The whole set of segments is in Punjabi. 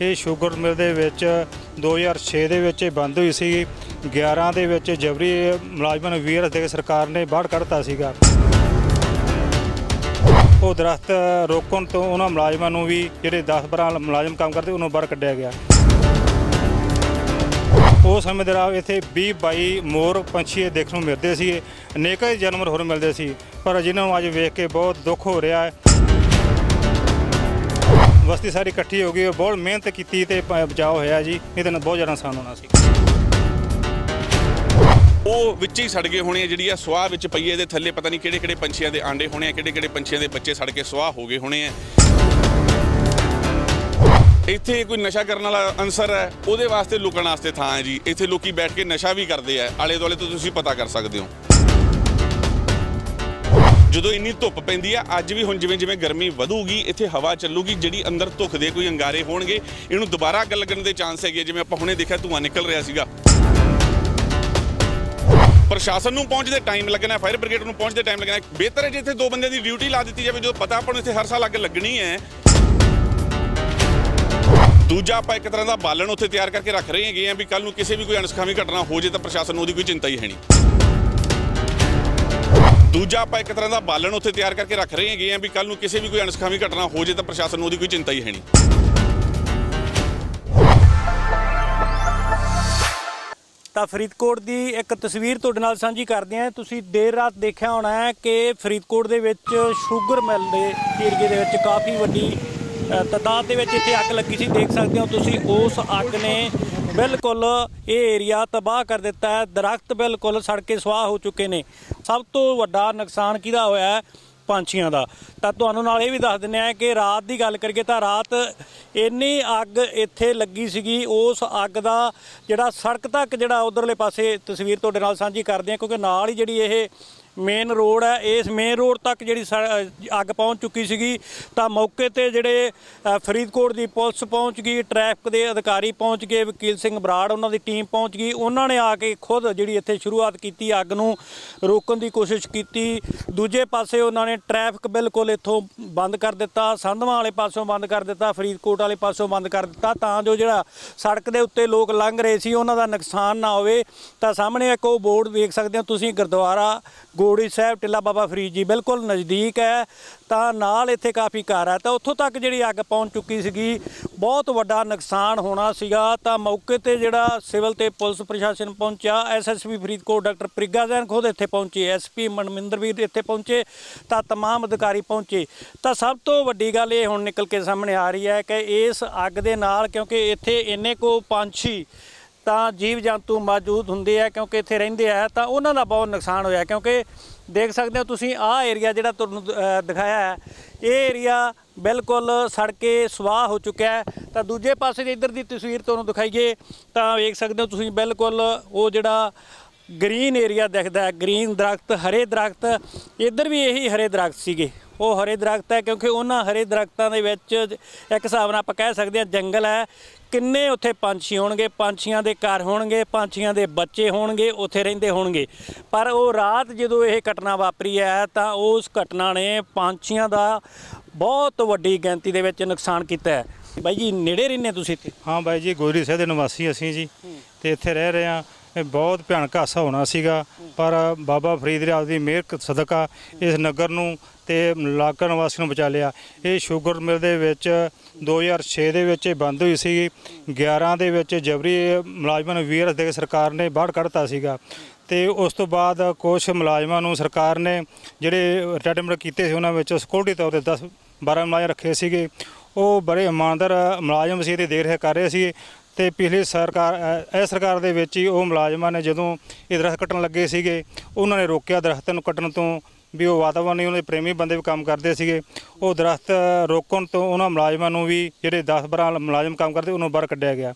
ਇਹ ਸ਼ੂਗਰ ਮਿਲ ਦੇ ਵਿੱਚ 2006 ਦੇ ਵਿੱਚ ਇਹ ਬੰਦ ਹੋਈ ਸੀ 11 ਦੇ ਵਿੱਚ ਜਬਰੀ ਮੁਲਾਜ਼ਮਾਂ ਨੂੰ ਵੀਰ ਦੇ ਕੇ ਸਰਕਾਰ ਨੇ ਬਾਹਰ ਕੱਢਤਾ ਸੀਗਾ। ਉਹ ਦਰਖਤ ਰੋਕਣ ਤੋਂ ਉਹਨਾਂ ਮੁਲਾਜ਼ਮਾਂ ਨੂੰ ਵੀ ਜਿਹੜੇ 10 12 ਮੁਲਾਜ਼ਮ ਕੰਮ ਕਰਦੇ ਉਹਨੂੰ ਬਾਹਰ ਕੱਢਿਆ ਗਿਆ। ਉਹ ਸਮੇਂ ਦੌਰਾਨ ਇੱਥੇ 20 22 ਮੋਰ ਪੰਛੀ ਦੇਖਣ ਨੂੰ ਮਿਲਦੇ ਸੀ ਅਨੇਕਾਂ ਹੀ ਜਾਨਵਰ ਹੋਰ ਮਿਲਦੇ ਸੀ। ਪਰ ਜਿਨ੍ਹਾਂ ਨੂੰ ਅੱਜ ਵੇਖ ਕੇ ਬਹੁਤ ਦੁੱਖ ਹੋ ਰਿਹਾ ਹੈ ਬਸਤੀ ਸਾਰੀ ਇਕੱਠੀ ਹੋ ਗਈ ਬਹੁਤ ਮਿਹਨਤ ਕੀਤੀ ਤੇ ਪ- ਬਚਾਅ ਹੋਇਆ ਜੀ ਨਹੀਂ ਤਾਂ ਬਹੁਤ ਜ਼ਿਆਦਾ ਨੁਕਸਾਨ ਹੋਣਾ ਸੀ। ਉਹ ਵਿੱਚ ਹੀ ਸੜ ਗਏ ਹੋਣੇ ਆ ਜਿਹੜੀ ਆ ਸਵਾਹ ਵਿੱਚ ਪਈ ਹੈ, ਇਹਦੇ ਥੱਲੇ ਪਤਾ ਨਹੀਂ ਕਿਹੜੇ ਕਿਹੜੇ ਪੰਛੀਆਂ ਦੇ ਆਂਡੇ ਹੋਣੇ ਆ ਕਿਹੜੇ ਕਿਹੜੇ ਪੰਛੀਆਂ ਦੇ ਬੱਚੇ ਸੜ ਕੇ ਸਵਾਹ ਹੋ ਗਏ ਹੋਣੇ ਆ। ਇੱਥੇ ਕੋਈ ਨਸ਼ਾ ਕਰਨ ਵਾਲਾ ਅਨਸਰ ਹੈ ਉਹਦੇ ਵਾਸਤੇ ਲੁਕਣ ਵਾਸਤੇ ਥਾਂ ਹੈ ਜੀ। ਇੱਥੇ ਲੋਕੀ ਬੈਠ ਕੇ ਨਸ਼ਾ ਵੀ ਕਰਦੇ ਆ ਆਲੇ ਦੁਆਲੇ ਤੋਂ ਤੁਸੀਂ ਪਤਾ ਕਰ ਸਕਦੇ ਹੋ। ਜਦੋਂ ਇੰਨੀ ਧੁੱਪ ਪੈਂਦੀ ਆ, ਅੱਜ ਵੀ ਹੁਣ ਜਿਵੇਂ ਜਿਵੇਂ ਗਰਮੀ ਵਧੂਗੀ, ਇੱਥੇ ਹਵਾ ਚੱਲੂਗੀ, ਜਿਹੜੀ ਅੰਦਰ ਧੁੱਖ ਦੇ ਕੋਈ ਅੰਗਾਰੇ ਹੋਣਗੇ, ਇਹਨੂੰ ਦੁਬਾਰਾ ਅੱਗ ਲੱਗਣ ਦੇ ਚਾਂਸ ਹੈਗੇ ਜਿਵੇਂ ਆਪਾਂ ਹੁਣੇ ਦੇਖਿਆ ਧੂੰਆਂ ਨਿਕਲ ਰਿਹਾ ਸੀਗਾ। ਪ੍ਰਸ਼ਾਸਨ ਨੂੰ ਪਹੁੰਚਦੇ ਟਾਈਮ ਲੱਗਣਾ ਫਾਇਰ ਬ੍ਰਿਗੇਡ ਨੂੰ ਪਹੁੰਚਦੇ ਟਾਈਮ ਲੱਗਣਾ। ਬਿਹਤਰ ਹੈ ਜੇ ਇੱਥੇ ਦੋ ਬੰਦਿਆਂ ਦੀ ਡਿਊਟੀ ਲਾ ਦਿੱਤੀ ਜਾਵੇ, ਜਦੋਂ ਪਤਾ ਆਪਾਂ ਨੂੰ ਇੱਥੇ ਹਰ ਸਾਲ ਅੱਗ ਲੱਗਣੀ ਹੈ। ਦੂਜਾ ਆਪਾਂ ਇੱਕ ਤਰ੍ਹਾਂ ਦਾ ਬਾਲਣ ਉੱਥੇ ਤਿਆਰ ਕਰਕੇ ਰੱਖ ਰਹੇ ਹੈਗੇ ਆ ਵੀ ਕੱਲ ਨੂੰ ਕਿਸੇ ਵੀ ਕੋਈ ਅਣਸਖਾਵੀ ਘਟਨਾ ਹੋ ਜੇ ਤਾਂ ਪ੍ਰਸ਼ਾਸਨ ਨੂੰ ਉਹਦੀ ਕੋਈ ਚਿੰਤਾ ਹੀ ਹੈ ਨਹੀਂ। ਦੂਜਾ ਆਪਾਂ ਇੱਕ ਤਰ੍ਹਾਂ ਦਾ ਬਾਲਣ ਉੱਥੇ ਤਿਆਰ ਕਰਕੇ ਰੱਖ ਰਹੇ ਹੈਗੇ ਆ ਵੀ ਕੱਲ ਨੂੰ ਕਿਸੇ ਵੀ ਕੋਈ ਅਣਸਖਾਵੀ ਘਟਨਾ ਹੋ ਜੇ ਤਾਂ ਪ੍ਰਸ਼ਾਸਨ ਨੂੰ ਉਹਦੀ ਕੋਈ ਚਿੰਤਾ ਹੀ ਹੈ ਨਹੀਂ। ਤਾਂ ਫਰੀਦਕੋਟ ਦੀ ਇੱਕ ਤਸਵੀਰ ਤੁਹਾਡੇ ਨਾਲ ਸਾਂਝੀ ਕਰਦੇ ਹਾਂ। ਤੁਸੀਂ ਦੇਰ ਰਾਤ ਦੇਖਿਆ ਹੋਣਾ ਹੈ ਕਿ ਫਰੀਦਕੋਟ ਦੇ ਵਿੱਚ ਸ਼ੂਗਰ ਮਿਲ ਦੇ ਏਰੀਏ ਦੇ ਵਿੱਚ ਕਾਫੀ ਵੱਡੀ ਅ, ਤਾਦਾਦ ਦੇ ਵਿੱਚ ਇੱਥੇ ਅੱਗ ਲੱਗੀ ਸੀ। ਦੇਖ ਸਕਦੇ ਹੋ ਤੁਸੀਂ ਉਸ ਅੱਗ ਨੇ ਬਿਲਕੁਲ ਇਹ ਏਰੀਆ ਤਬਾਹ ਕਰ ਦਿੱਤਾ ਹੈ। ਦਰਖਤ ਬਿਲਕੁਲ ਸੜ ਕੇ ਸਵਾਹ ਹੋ ਚੁੱਕੇ ਨੇ। ਸਭ ਤੋਂ ਵੱਡਾ ਨੁਕਸਾਨ ਕਿਹਦਾ ਹੋਇਆ ਹੈ? ਪੰਛੀਆਂ ਦਾ। ਤਾਂ ਤੁਹਾਨੂੰ ਨਾਲ ਇਹ ਵੀ ਦੱਸ ਦਿੰਦੇ ਆ ਕਿ ਰਾਤ ਦੀ ਗੱਲ ਕਰੀਏ ਤਾਂ ਰਾਤ ਇੰਨੀ ਅੱਗ ਇੱਥੇ ਲੱਗੀ ਸੀਗੀ। ਉਸ ਅੱਗ ਦਾ ਜਿਹੜਾ ਸੜਕ ਤੱਕ ਜਿਹੜਾ ਉਧਰਲੇ ਪਾਸੇ ਤਸਵੀਰ ਤੁਹਾਡੇ ਨਾਲ ਸਾਂਝੀ ਕਰਦੇ ਆ ਕਿਉਂਕਿ ਨਾਲ ਹੀ ਜਿਹੜੀ ਇਹ ਮੇਨ ਰੋਡ ਹੈ, ਇਸ ਮੇਨ ਰੋਡ ਤੱਕ ਜਿਹੜੀ ਸ- ਅੱਗ ਪਹੁੰਚ ਚੁੱਕੀ ਸੀਗੀ, ਤਾਂ ਮੌਕੇ ਤੇ ਜਿਹੜੇ ਫਰੀਦਕੋਟ ਦੀ ਪੁਲਿਸ ਪਹੁੰਚ ਗਈ ਟ੍ਰੈਫਿਕ ਦੇ ਅਧਿਕਾਰੀ ਪਹੁੰਚ ਗਏ, ਵਕੀਲ ਸਿੰਘ ਬਰਾੜ ਉਹਨਾਂ ਦੀ ਟੀਮ ਪਹੁੰਚ ਗਈ, ਉਹਨਾਂ ਨੇ ਆ ਕੇ ਖੁਦ ਜਿਹੜੀ ਇੱਥੇ ਸ਼ੁਰੂਆਤ ਕੀਤੀ, ਅੱਗ ਨੂੰ ਰੋਕਣ ਦੀ ਕੋਸ਼ਿਸ਼ ਕੀਤੀ, ਦੂਜੇ ਪਾਸੇ ਉਹਨਾਂ ਨੇ ਟ੍ਰੈਫਿਕ ਬਿਲਕੁਲ ਇੱਥੋਂ ਬੰਦ ਕਰ ਦਿੱਤਾ, ਸੰਧਵਾਂ ਵਾਲੇ ਪਾਸੋਂ ਬੰਦ ਕਰ ਦਿੱਤਾ, ਫਰੀਦਕੋਟ ਵਾਲੇ ਪਾਸੋਂ ਬੰਦ ਕਰ ਦਿੱਤਾ, ਤਾਂ ਜੋ ਜਿਹੜਾ ਸੜਕ ਦੇ ਉੱਤੇ ਲੋਕ ਲੰਘ ਰਹੇ ਸੀ, ਉਹਨਾਂ ਦਾ ਨੁਕਸਾਨ ਨਾ ਹੋਵੇ, ਤਾਂ ਸਾਹਮਣੇ ਇੱਕ ਉਹ ਬੋਰਡ ਵੇਖ ਸਕਦੇ ਹੋ, ਤੁਸੀਂ ਗੁਰਦੁਆਰਾ ਗੋੜੀ ਸਾਹਿਬ, ਟਿੱਲਾ ਬਾਬਾ ਫਰੀਦ ਜੀ ਬਿਲਕੁਲ ਨਜ਼ਦੀਕ ਹੈ। ਤਾਂ ਨਾਲ ਇੱਥੇ ਕਾਫੀ ਘਰ ਹੈ। ਤਾਂ ਉੱਥੋਂ ਤੱਕ ਜਿਹੜੀ ਅੱਗ ਪਹੁੰਚ ਚੁੱਕੀ ਸੀਗੀ, ਬਹੁਤ ਵੱਡਾ ਨੁਕਸਾਨ ਹੋਣਾ ਸੀਗਾ। ਤਾਂ ਮੌਕੇ ਤੇ ਜਿਹੜਾ ਸਿਵਲ ਤੇ ਪੁਲਿਸ ਪ੍ਰਸ਼ਾਸਨ ਪਹੁੰਚਿਆ ਐਸਐਸਪੀ ਫਰੀਦਕੋਟ ਡਾਕਟਰ ਪ੍ਰਿਗਾ ਜੈਨ ਖੁਦ ਇੱਥੇ ਪਹੁੰਚੇ ਐਸਪੀ ਮਨਮਿੰਦਰ ਵੀਰ ਇੱਥੇ ਪਹੁੰਚੇ, ਤਾਂ ਤਮਾਮ ਅਧਿਕਾਰੀ ਪਹੁੰਚੇ। ਤਾਂ ਸਭ ਤੋਂ ਵੱਡੀ ਗੱਲ ਇਹ ਹੁਣ ਨਿਕਲ ਕੇ ਸਾਹਮਣੇ ਆ ਰਹੀ ਹੈ ਕਿ ਇਸ ਅੱਗ ਦੇ ਨਾਲ, ਕਿਉਂਕਿ ਇੱਥੇ ਇੰਨੇ ਕੋ ਪੰਛੀ ਤਾਂ ਜੀਵ ਜੰਤੂ ਮੌਜੂਦ ਹੁੰਦੇ ਆ ਕਿਉਂਕਿ ਇੱਥੇ ਰਹਿੰਦੇ ਆ, ਤਾਂ ਉਹਨਾਂ ਦਾ ਬਹੁਤ ਨੁਕਸਾਨ ਹੋਇਆ। ਕਿਉਂਕਿ ਦੇਖ ਸਕਦੇ ਹੋ ਤੁਸੀਂ, ਆਹ ਏਰੀਆ ਜਿਹੜਾ ਤੁਹਾਨੂੰ ਦਿਖਾਇਆ ਹੈ, ਇਹ ਏਰੀਆ ਬਿਲਕੁਲ ਸੜ ਕੇ ਸਵਾਹ ਹੋ ਚੁੱਕਿਆ ਹੈ। ਤਾਂ ਦੂਜੇ ਪਾਸੇ ਦੀ ਇੱਧਰ ਦੀ ਤਸਵੀਰ ਤੁਹਾਨੂੰ ਦਿਖਾਈਏ, ਤਾਂ ਵੇਖ ਸਕਦੇ ਹੋ ਤੁਸੀਂ ਬਿਲਕੁਲ ਉਹ ਜਿਹੜਾ ਗ੍ਰੀਨ ਏਰੀਆ ਦਿਖਦਾ ਹੈ, ਗ੍ਰੀਨ ਦਰਖਤ, ਹਰੇ ਦਰਖਤ। ਇੱਧਰ ਵੀ ਇਹੀ ਹਰੇ ਦਰਖਤ ਸੀਗੇ। ਉਹ ਹਰੇ ਦਰਖਤ ਹੈ ਕਿਉਂਕਿ ਉਹਨਾਂ ਹਰੇ ਦਰਖਤਾਂ ਦੇ ਵਿੱਚ ਇੱਕ ਹਿਸਾਬ ਨਾਲ ਆਪਾਂ ਕਹਿ ਸਕਦੇ ਹਾਂ ਜੰਗਲ ਹੈ। ਕਿੰਨੇ ਉੱਥੇ ਪੰਛੀ ਹੋਣਗੇ? ਪੰਛੀਆਂ ਦੇ ਘਰ ਹੋਣਗੇ ਪੰਛੀਆਂ ਦੇ ਬੱਚੇ ਹੋਣਗੇ ਉੱਥੇ ਰਹਿੰਦੇ ਹੋਣਗੇ। ਪਰ ਉਹ ਰਾਤ ਜਦੋਂ ਇਹ ਘਟਨਾ ਵਾਪਰੀ ਹੈ ਤਾਂ ਉਸ ਘਟਨਾ ਨੇ ਪੰਛੀਆਂ ਦਾ ਬਹੁਤ ਵੱਡੀ ਗਿਣਤੀ ਦੇ ਵਿੱਚ ਨੁਕਸਾਨ ਕੀਤਾ ਹੈ। ਬਾਈ ਜੀ ਨੇੜੇ ਰਹਿੰਦੇ ਤੁਸੀਂ ਇੱਥੇ? ਹਾਂ ਬਾਈ ਜੀ ਗੋਰੀ ਸਾਹਿਬ ਦੇ ਨਿਵਾਸੀ ਅਸੀਂ ਜੀ। ਤੇ ਇੱਥੇ ਰਹਿ ਰਹੇ ਹਾਂ। ਇਹ ਬਹੁਤ ਭਿਆਨਕ ਹਾਸਾ ਹੋਣਾ ਸੀਗਾ, ਪਰ ਬਾਬਾ ਫਰੀਦ ਰਾਜ ਦੀ ਮਿਹਰ ਸਦਕਾ ਇਸ ਨਗਰ ਨੂੰ ਤੇ ਇਲਾਕਾ ਨਿਵਾਸੀ ਨੂੰ ਬਚਾ ਲਿਆ। ਇਹ ਸ਼ੂਗਰ ਮਿਲ ਦੇ ਵਿੱਚ 2006 ਦੇ ਵਿੱਚ ਇਹ ਬੰਦ ਹੋਈ ਸੀ 11 ਦੇ ਵਿੱਚ ਜਬਰੀ ਮੁਲਾਜ਼ਮਾਂ ਨੂੰ ਵੀਰ ਦੇ ਕੇ ਸਰਕਾਰ ਨੇ ਬਾਹਰ ਕੱਢਤਾ ਸੀਗਾ। ਤੇ ਉਸ ਤੋਂ ਬਾਅਦ ਕੁਝ ਮੁਲਾਜ਼ਮਾਂ ਨੂੰ ਸਰਕਾਰ ਨੇ ਜਿਹੜੇ ਰਿਟਾਇਰਮੈਂਟ ਕੀਤੇ ਸੀ ਉਹਨਾਂ ਵਿੱਚ ਸਿਕਿਉਰਿਟੀ ਤੌਰ ਤੇ 10 12 ਮੁਲਾਜ਼ਮ ਰੱਖੇ ਸੀਗੇ। ਉਹ ਬੜੇ ਇਮਾਨਦਾਰ ਮੁਲਾਜ਼ਮ ਸੀ ਤੇ ਦੇਖ ਰੇਖ ਕਰ ਰਹੇ ਸੀ। ਤੇ ਪਿਛਲੀ ਸਰਕਾਰ ਇਹ ਸਰਕਾਰ ਦੇ ਵਿੱਚ ਹੀ ਉਹ ਮੁਲਾਜ਼ਮਾਂ ਨੇ ਜਦੋਂ ਇਹ ਦਰਖਤ ਕੱਟਣ ਲੱਗੇ ਸੀਗੇ, ਉਹਨਾਂ ਨੇ ਰੋਕਿਆ ਦਰਖਤ ਨੂੰ ਕੱਟਣ ਤੋਂ ਵੀ ਉਹ ਵਾਤਾਵਰਣ ਨਹੀਂ ਉਹਨਾਂ ਦੇ ਪ੍ਰੇਮੀ ਬੰਦੇ ਵੀ ਕੰਮ ਕਰਦੇ ਸੀਗੇ। ਉਹ ਦਰਖਤ ਰੋਕਣ ਤੋਂ ਉਹਨਾਂ ਮੁਲਾਜ਼ਮਾਂ ਨੂੰ ਵੀ ਜਿਹੜੇ 10 12 ਮੁਲਾਜ਼ਮ ਕੰਮ ਕਰਦੇ ਉਹਨੂੰ ਬਾਹਰ ਕੱਢਿਆ ਗਿਆ।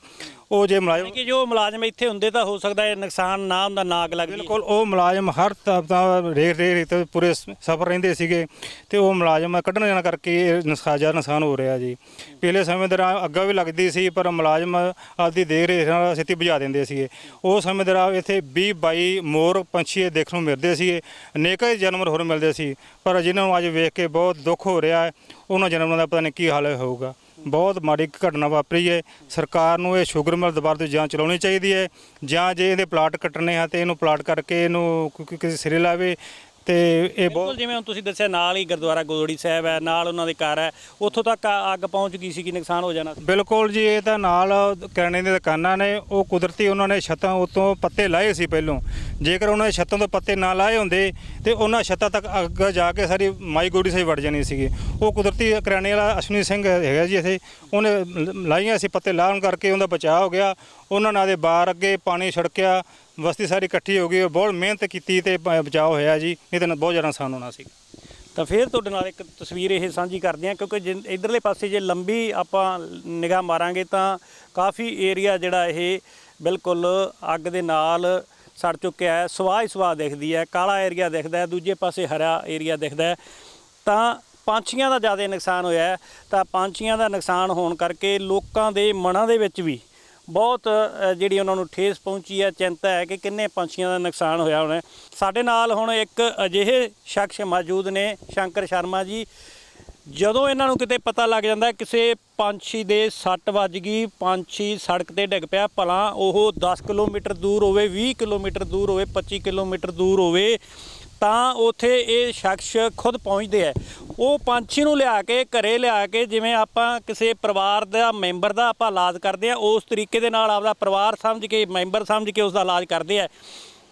ਉਹ ਜੇ ਮੁਲਾਜ਼ਮ ਕਿ ਜੋ ਮੁਲਾਜ਼ਮ ਇੱਥੇ ਹੁੰਦੇ ਤਾਂ ਹੋ ਸਕਦਾ ਇਹ ਨੁਕਸਾਨ ਨਾ ਹੁੰਦਾ ਨਾ ਅੱਗ ਲੱਗਦੀ ਬਿਲਕੁਲ ਉਹ ਮੁਲਾਜ਼ਮ ਹਰ ਤਾਂ ਰੇਖ ਰੇਖ ਤੇ ਪੂਰੇ ਸਫਰ ਰਹਿੰਦੇ ਸੀਗੇ ਤੇ ਉਹ ਮੁਲਾਜ਼ਮ ਕੱਢਣ ਜਾਣ ਕਰਕੇ ਇਹ ਨੁਕਸਾਨ ਨੁਕਸਾਨ ਹੋ ਰਿਹਾ ਜੀ। ਪਿਛਲੇ ਸਮੇਂ ਦੌਰਾਨ ਅੱਗਾ ਵੀ ਲੱਗਦੀ ਸੀ ਪਰ ਮੁਲਾਜ਼ਮ ਆਪਦੀ ਦੇਖ ਰੇਖ ਨਾਲ ਛੇਤੀ ਬੁਝਾ ਦਿੰਦੇ ਸੀਗੇ। ਉਹ ਸਮੇਂ ਦੌਰਾਨ ਇੱਥੇ 20 22 ਮੋਰ ਪੰਛੀ ਦੇਖਣ ਨੂੰ ਮਿਲਦੇ ਸੀਗੇ। ਅਨੇਕਾਂ ਜਾਨਵਰ ਹੋਰ ਮਿਲਦੇ ਸੀ ਪਰ ਜਿਨ੍ਹਾਂ ਨੂੰ ਅੱਜ ਵੇਖ ਕੇ ਬਹੁਤ ਦੁੱਖ ਹੋ ਰਿਹਾ ਹੈ, ਉਹਨਾਂ ਜਨਮਾਂ ਦਾ ਪਤਾ ਨਹੀਂ ਕੀ ਹਾਲ ਹੋਊਗਾ। ਬਹੁਤ ਮਾੜੀ ਘਟਨਾ ਵਾਪਰੀ ਹੈ। ਸਰਕਾਰ ਨੂੰ ਇਹ ਸ਼ੂਗਰ ਮਿਲ ਦੁਬਾਰਾ ਤੋਂ ਜਾਂਚ ਚਲਾਉਣੀ ਚਾਹੀਦੀ ਹੈ। ਜਾਂ ਜੇ ਇਹਦੇ ਪਲਾਟ ਕੱਟਣੇ ਆ ਤੇ ਇਹਨੂੰ ਪਲਾਟ ਕਰਕੇ ਇਹਨੂੰ ਕੋਈ- ਕਿਸੇ ਸਿਰੇ ਲਾਵੇ ਤੇ ਇਹ ਬਿਲਕੁਲ ਬਹੁਤ ਜਿਵੇਂ ਹੁਣ ਤੁਸੀਂ ਦੱਸਿਆ ਨਾਲ ਹੀ ਗੁਰਦੁਆਰਾ ਗੋਦੜੀ ਸਾਹਿਬ ਹੈ ਨਾਲ ਉਹਨਾਂ ਦੇ ਘਰ ਹੈ। ਉੱਥੋਂ ਤੱਕ ਆ- ਅੱਗ ਪਹੁੰਚ ਗਈ ਸੀ ਕਿ ਨੁਕਸਾਨ ਹੋ ਜਾਣਾ ਸੀ? ਬਿਲਕੁਲ ਜੀ ਇਹ ਤਾਂ ਨਾਲ ਕਰਿਆਨੇ ਦੀਆਂ ਦੁਕਾਨਾਂ ਨੇ ਉਹ ਕੁਦਰਤੀ ਉਹਨਾਂ ਨੇ ਛੱਤਾਂ ਉਤੋਂ ਪੱਤੇ ਲਾਏ ਸੀ ਪਹਿਲੋਂ। ਜੇਕਰ ਉਹਨਾਂ ਨੇ ਛੱਤਾਂ ਤੋਂ ਪੱਤੇ ਨਾ ਲਾਏ ਹੁੰਦੇ ਤੇ ਉਹਨਾਂ ਛੱਤਾਂ ਤੱਕ ਅੱਗ ਜਾ ਕੇ ਸਾਰੀ ਮਾਈ ਗੋਡੀ ਸਾਈ ਵੜ ਜਾਣੀ ਸੀਗੀ। ਉਹ ਕੁਦਰਤੀ ਕਰਿਆਨੇ ਵਾਲਾ ਅਸ਼ਵਨੀ ਸਿੰਘ ਹੈਗਾ ਜੀ ਇੱਥੇ ਉਹਨੇ ਲ- ਲਾਈਆਂ ਸੀ ਪੱਤੇ ਲਾਉਣ ਕਰਕੇ ਉਹਦਾ ਬਚਾਅ ਹੋ ਗਿਆ। ਉਹਨਾਂ ਨਾਲ ਦੇ ਬਾਹਰ ਅੱਗੇ ਪਾਣੀ ਛੜਕਿਆ ਬਸਤੀ ਸਾਰੀ ਇਕੱਠੀ ਹੋ ਗਈ, ਉਹ ਬਹੁਤ ਮਿਹਨਤ ਕੀਤੀ ਤੇ ਬ- ਬਚਾਅ ਹੋਇਆ ਜੀ, ਨਹੀਂ ਤਾਂ ਬਹੁਤ ਜ਼ਿਆਦਾ ਨੁਕਸਾਨ ਹੋਣਾ ਸੀ। ਤਾਂ ਫਿਰ ਤੁਹਾਡੇ ਨਾਲ ਇੱਕ ਤਸਵੀਰ ਇਹ ਸਾਂਝੀ ਕਰਦੇ ਹਾਂ, ਕਿਉਂਕਿ ਜੇ, ਇੱਧਰਲੇ ਪਾਸੇ ਜੇ ਲੰਬੀ ਆਪਾਂ ਨਿਗਾਹ ਮਾਰਾਂਗੇ ਤਾਂ ਕਾਫੀ ਏਰੀਆ ਜਿਹੜਾ ਇਹ ਬਿਲਕੁਲ ਅੱਗ ਦੇ ਨਾਲ ਸੜ ਚੁੱਕਿਆ ਹੈ, ਸਵਾਹ ਹੀ ਸਵਾਹ ਦਿਖਦੀ ਹੈ, ਕਾਲਾ ਏਰੀਆ ਦਿਖਦਾ ਹੈ, ਦੂਜੇ ਪਾਸੇ ਹਰਾ ਏਰੀਆ ਦਿਖਦਾ ਹੈ। ਤਾਂ ਪੰਛੀਆਂ ਦਾ ਜ਼ਿਆਦਾ ਨੁਕਸਾਨ ਹੋਇਆ ਹੈ, ਤਾਂ ਪੰਛੀਆਂ ਦਾ ਨੁਕਸਾਨ ਹੋਣ ਕਰਕੇ ਲੋਕਾਂ ਦੇ ਮਨਾਂ ਦੇ ਵਿੱਚ ਵੀ ਬਹੁਤ ਜਿਹੜੀ ਉਹਨਾਂ ਨੂੰ ਠੇਸ ਪਹੁੰਚੀ ਹੈ, ਚਿੰਤਾ ਹੈ ਕਿ ਕਿੰਨੇ ਪੰਛੀਆਂ ਦਾ ਨੁਕਸਾਨ ਹੋਇਆ ਹੋਣਾ ਸਾਡੇ ਨਾਲ ਹੁਣ ਇੱਕ ਅਜਿਹੇ ਸ਼ਖਸ ਮੌਜੂਦ ਨੇ, ਸ਼ੰਕਰ ਸ਼ਰਮਾ ਜੀ। ਜਦੋਂ ਇਹਨਾਂ ਨੂੰ ਕਿਤੇ ਪਤਾ ਲੱਗ ਜਾਂਦਾ ਕਿਸੇ ਪੰਛੀ ਦੇ ਸੱਟ ਵੱਜ ਗਈ, ਪੰਛੀ ਸੜਕ ਤੇ ਡਿੱਗ ਪਿਆ, ਭਲਾ ਉਹ 10 ਕਿਲੋਮੀਟਰ ਦੂਰ ਹੋਵੇ 20 ਕਿਲੋਮੀਟਰ ਦੂਰ ਹੋਵੇ 25 ਕਿਲੋਮੀਟਰ ਦੂਰ ਹੋਵੇ ਤਾਂ ਉਥੇ ਇਹ ਸ਼ਖਸ ਖੁਦ ਪਹੁੰਚਦੇ ਆ। ਉਹ ਪੰਛੀ ਨੂੰ ਲਿਆ ਕੇ, ਘਰੇ ਲਿਆ ਕੇ, ਜਿਵੇਂ ਆਪਾਂ ਕਿਸੇ ਪਰਿਵਾਰ ਦਾ ਮੈਂਬਰ ਦਾ ਆਪਾਂ ਇਲਾਜ ਕਰਦੇ ਆ, ਉਸ ਤਰੀਕੇ ਦੇ ਨਾਲ ਆਪਦਾ ਪਰਿਵਾਰ ਸਮਝ ਕੇ, ਮੈਂਬਰ ਸਮਝ ਕੇ ਉਸ ਦਾ ਇਲਾਜ ਕਰਦੇ ਆ।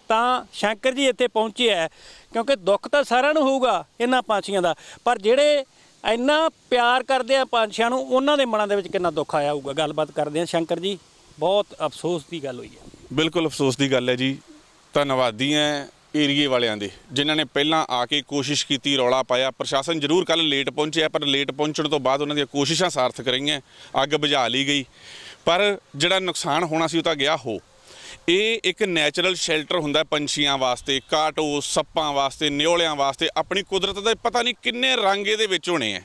ਤਾਂ ਸ਼ੰਕਰ ਜੀ ਇੱਥੇ ਪਹੁੰਚੇ ਹੈ ਕਿਉਂਕਿ ਦੁੱਖ ਤਾਂ ਸਾਰਿਆਂ ਨੂੰ ਹੋਊਗਾ ਇਹਨਾਂ ਪੰਛੀਆਂ ਦਾ। ਪਰ ਜਿਹੜੇ ਇੰਨਾ ਪਿਆਰ ਕਰਦੇ ਆ ਪੰਛੀਆਂ ਨੂੰ, ਉਹਨਾਂ ਦੇ ਮਨਾਂ ਦੇ ਵਿੱਚ ਕਿੰਨਾ ਦੁੱਖ ਆਇਆ ਹੋਊਗਾ? ਗੱਲਬਾਤ ਕਰਦੇ ਆ ਸ਼ੰਕਰ ਜੀ। ਬਹੁਤ ਅਫਸੋਸ ਦੀ ਗੱਲ ਹੋਈ ਹੈ। ਬਿਲਕੁਲ ਅਫਸੋਸ ਦੀ ਗੱਲ ਹੈ ਜੀ। ਧੰਨਵਾਦੀ ਹੈ ਏਰੀਏ ਵਾਲਿਆਂ ਦੇ, ਜਿਨ੍ਹਾਂ ਨੇ ਪਹਿਲਾਂ ਆ ਕੇ ਕੋਸ਼ਿਸ਼ ਕੀਤੀ, ਰੌਲਾ ਪਾਇਆ। ਪ੍ਰਸ਼ਾਸਨ ਜ਼ਰੂਰ ਕੱਲ ਲੇਟ ਪਹੁੰਚਿਆ ਪਰ ਲੇਟ ਪਹੁੰਚਣ ਤੋਂ ਬਾਅਦ ਉਹਨਾਂ ਦੀਆਂ ਕੋਸ਼ਿਸ਼ਾਂ ਸਾਰਥਕ ਰਹੀਆਂ, ਅੱਗ ਬੁਝਾ ਲਈ ਗਈ। ਪਰ ਜਿਹੜਾ ਨੁਕਸਾਨ ਹੋਣਾ ਸੀ, ਉਹ ਤਾਂ ਗਿਆ ਹੋ। ਇਹ ਇੱਕ ਨੈਚੁਰਲ ਸ਼ੈਲਟਰ ਹੁੰਦਾ ਪੰਛੀਆਂ ਵਾਸਤੇ, ਕਾਟੋ, ਸੱਪਾਂ ਵਾਸਤੇ, ਨਿਓਲਿਆਂ ਵਾਸਤੇ, ਆਪਣੀ ਕੁਦਰਤ ਦਾ ਪਤਾ ਨਹੀਂ ਕਿੰਨੇ ਰੰਗ ਇਹਦੇ ਵਿੱਚ ਹੋਣੇ ਆ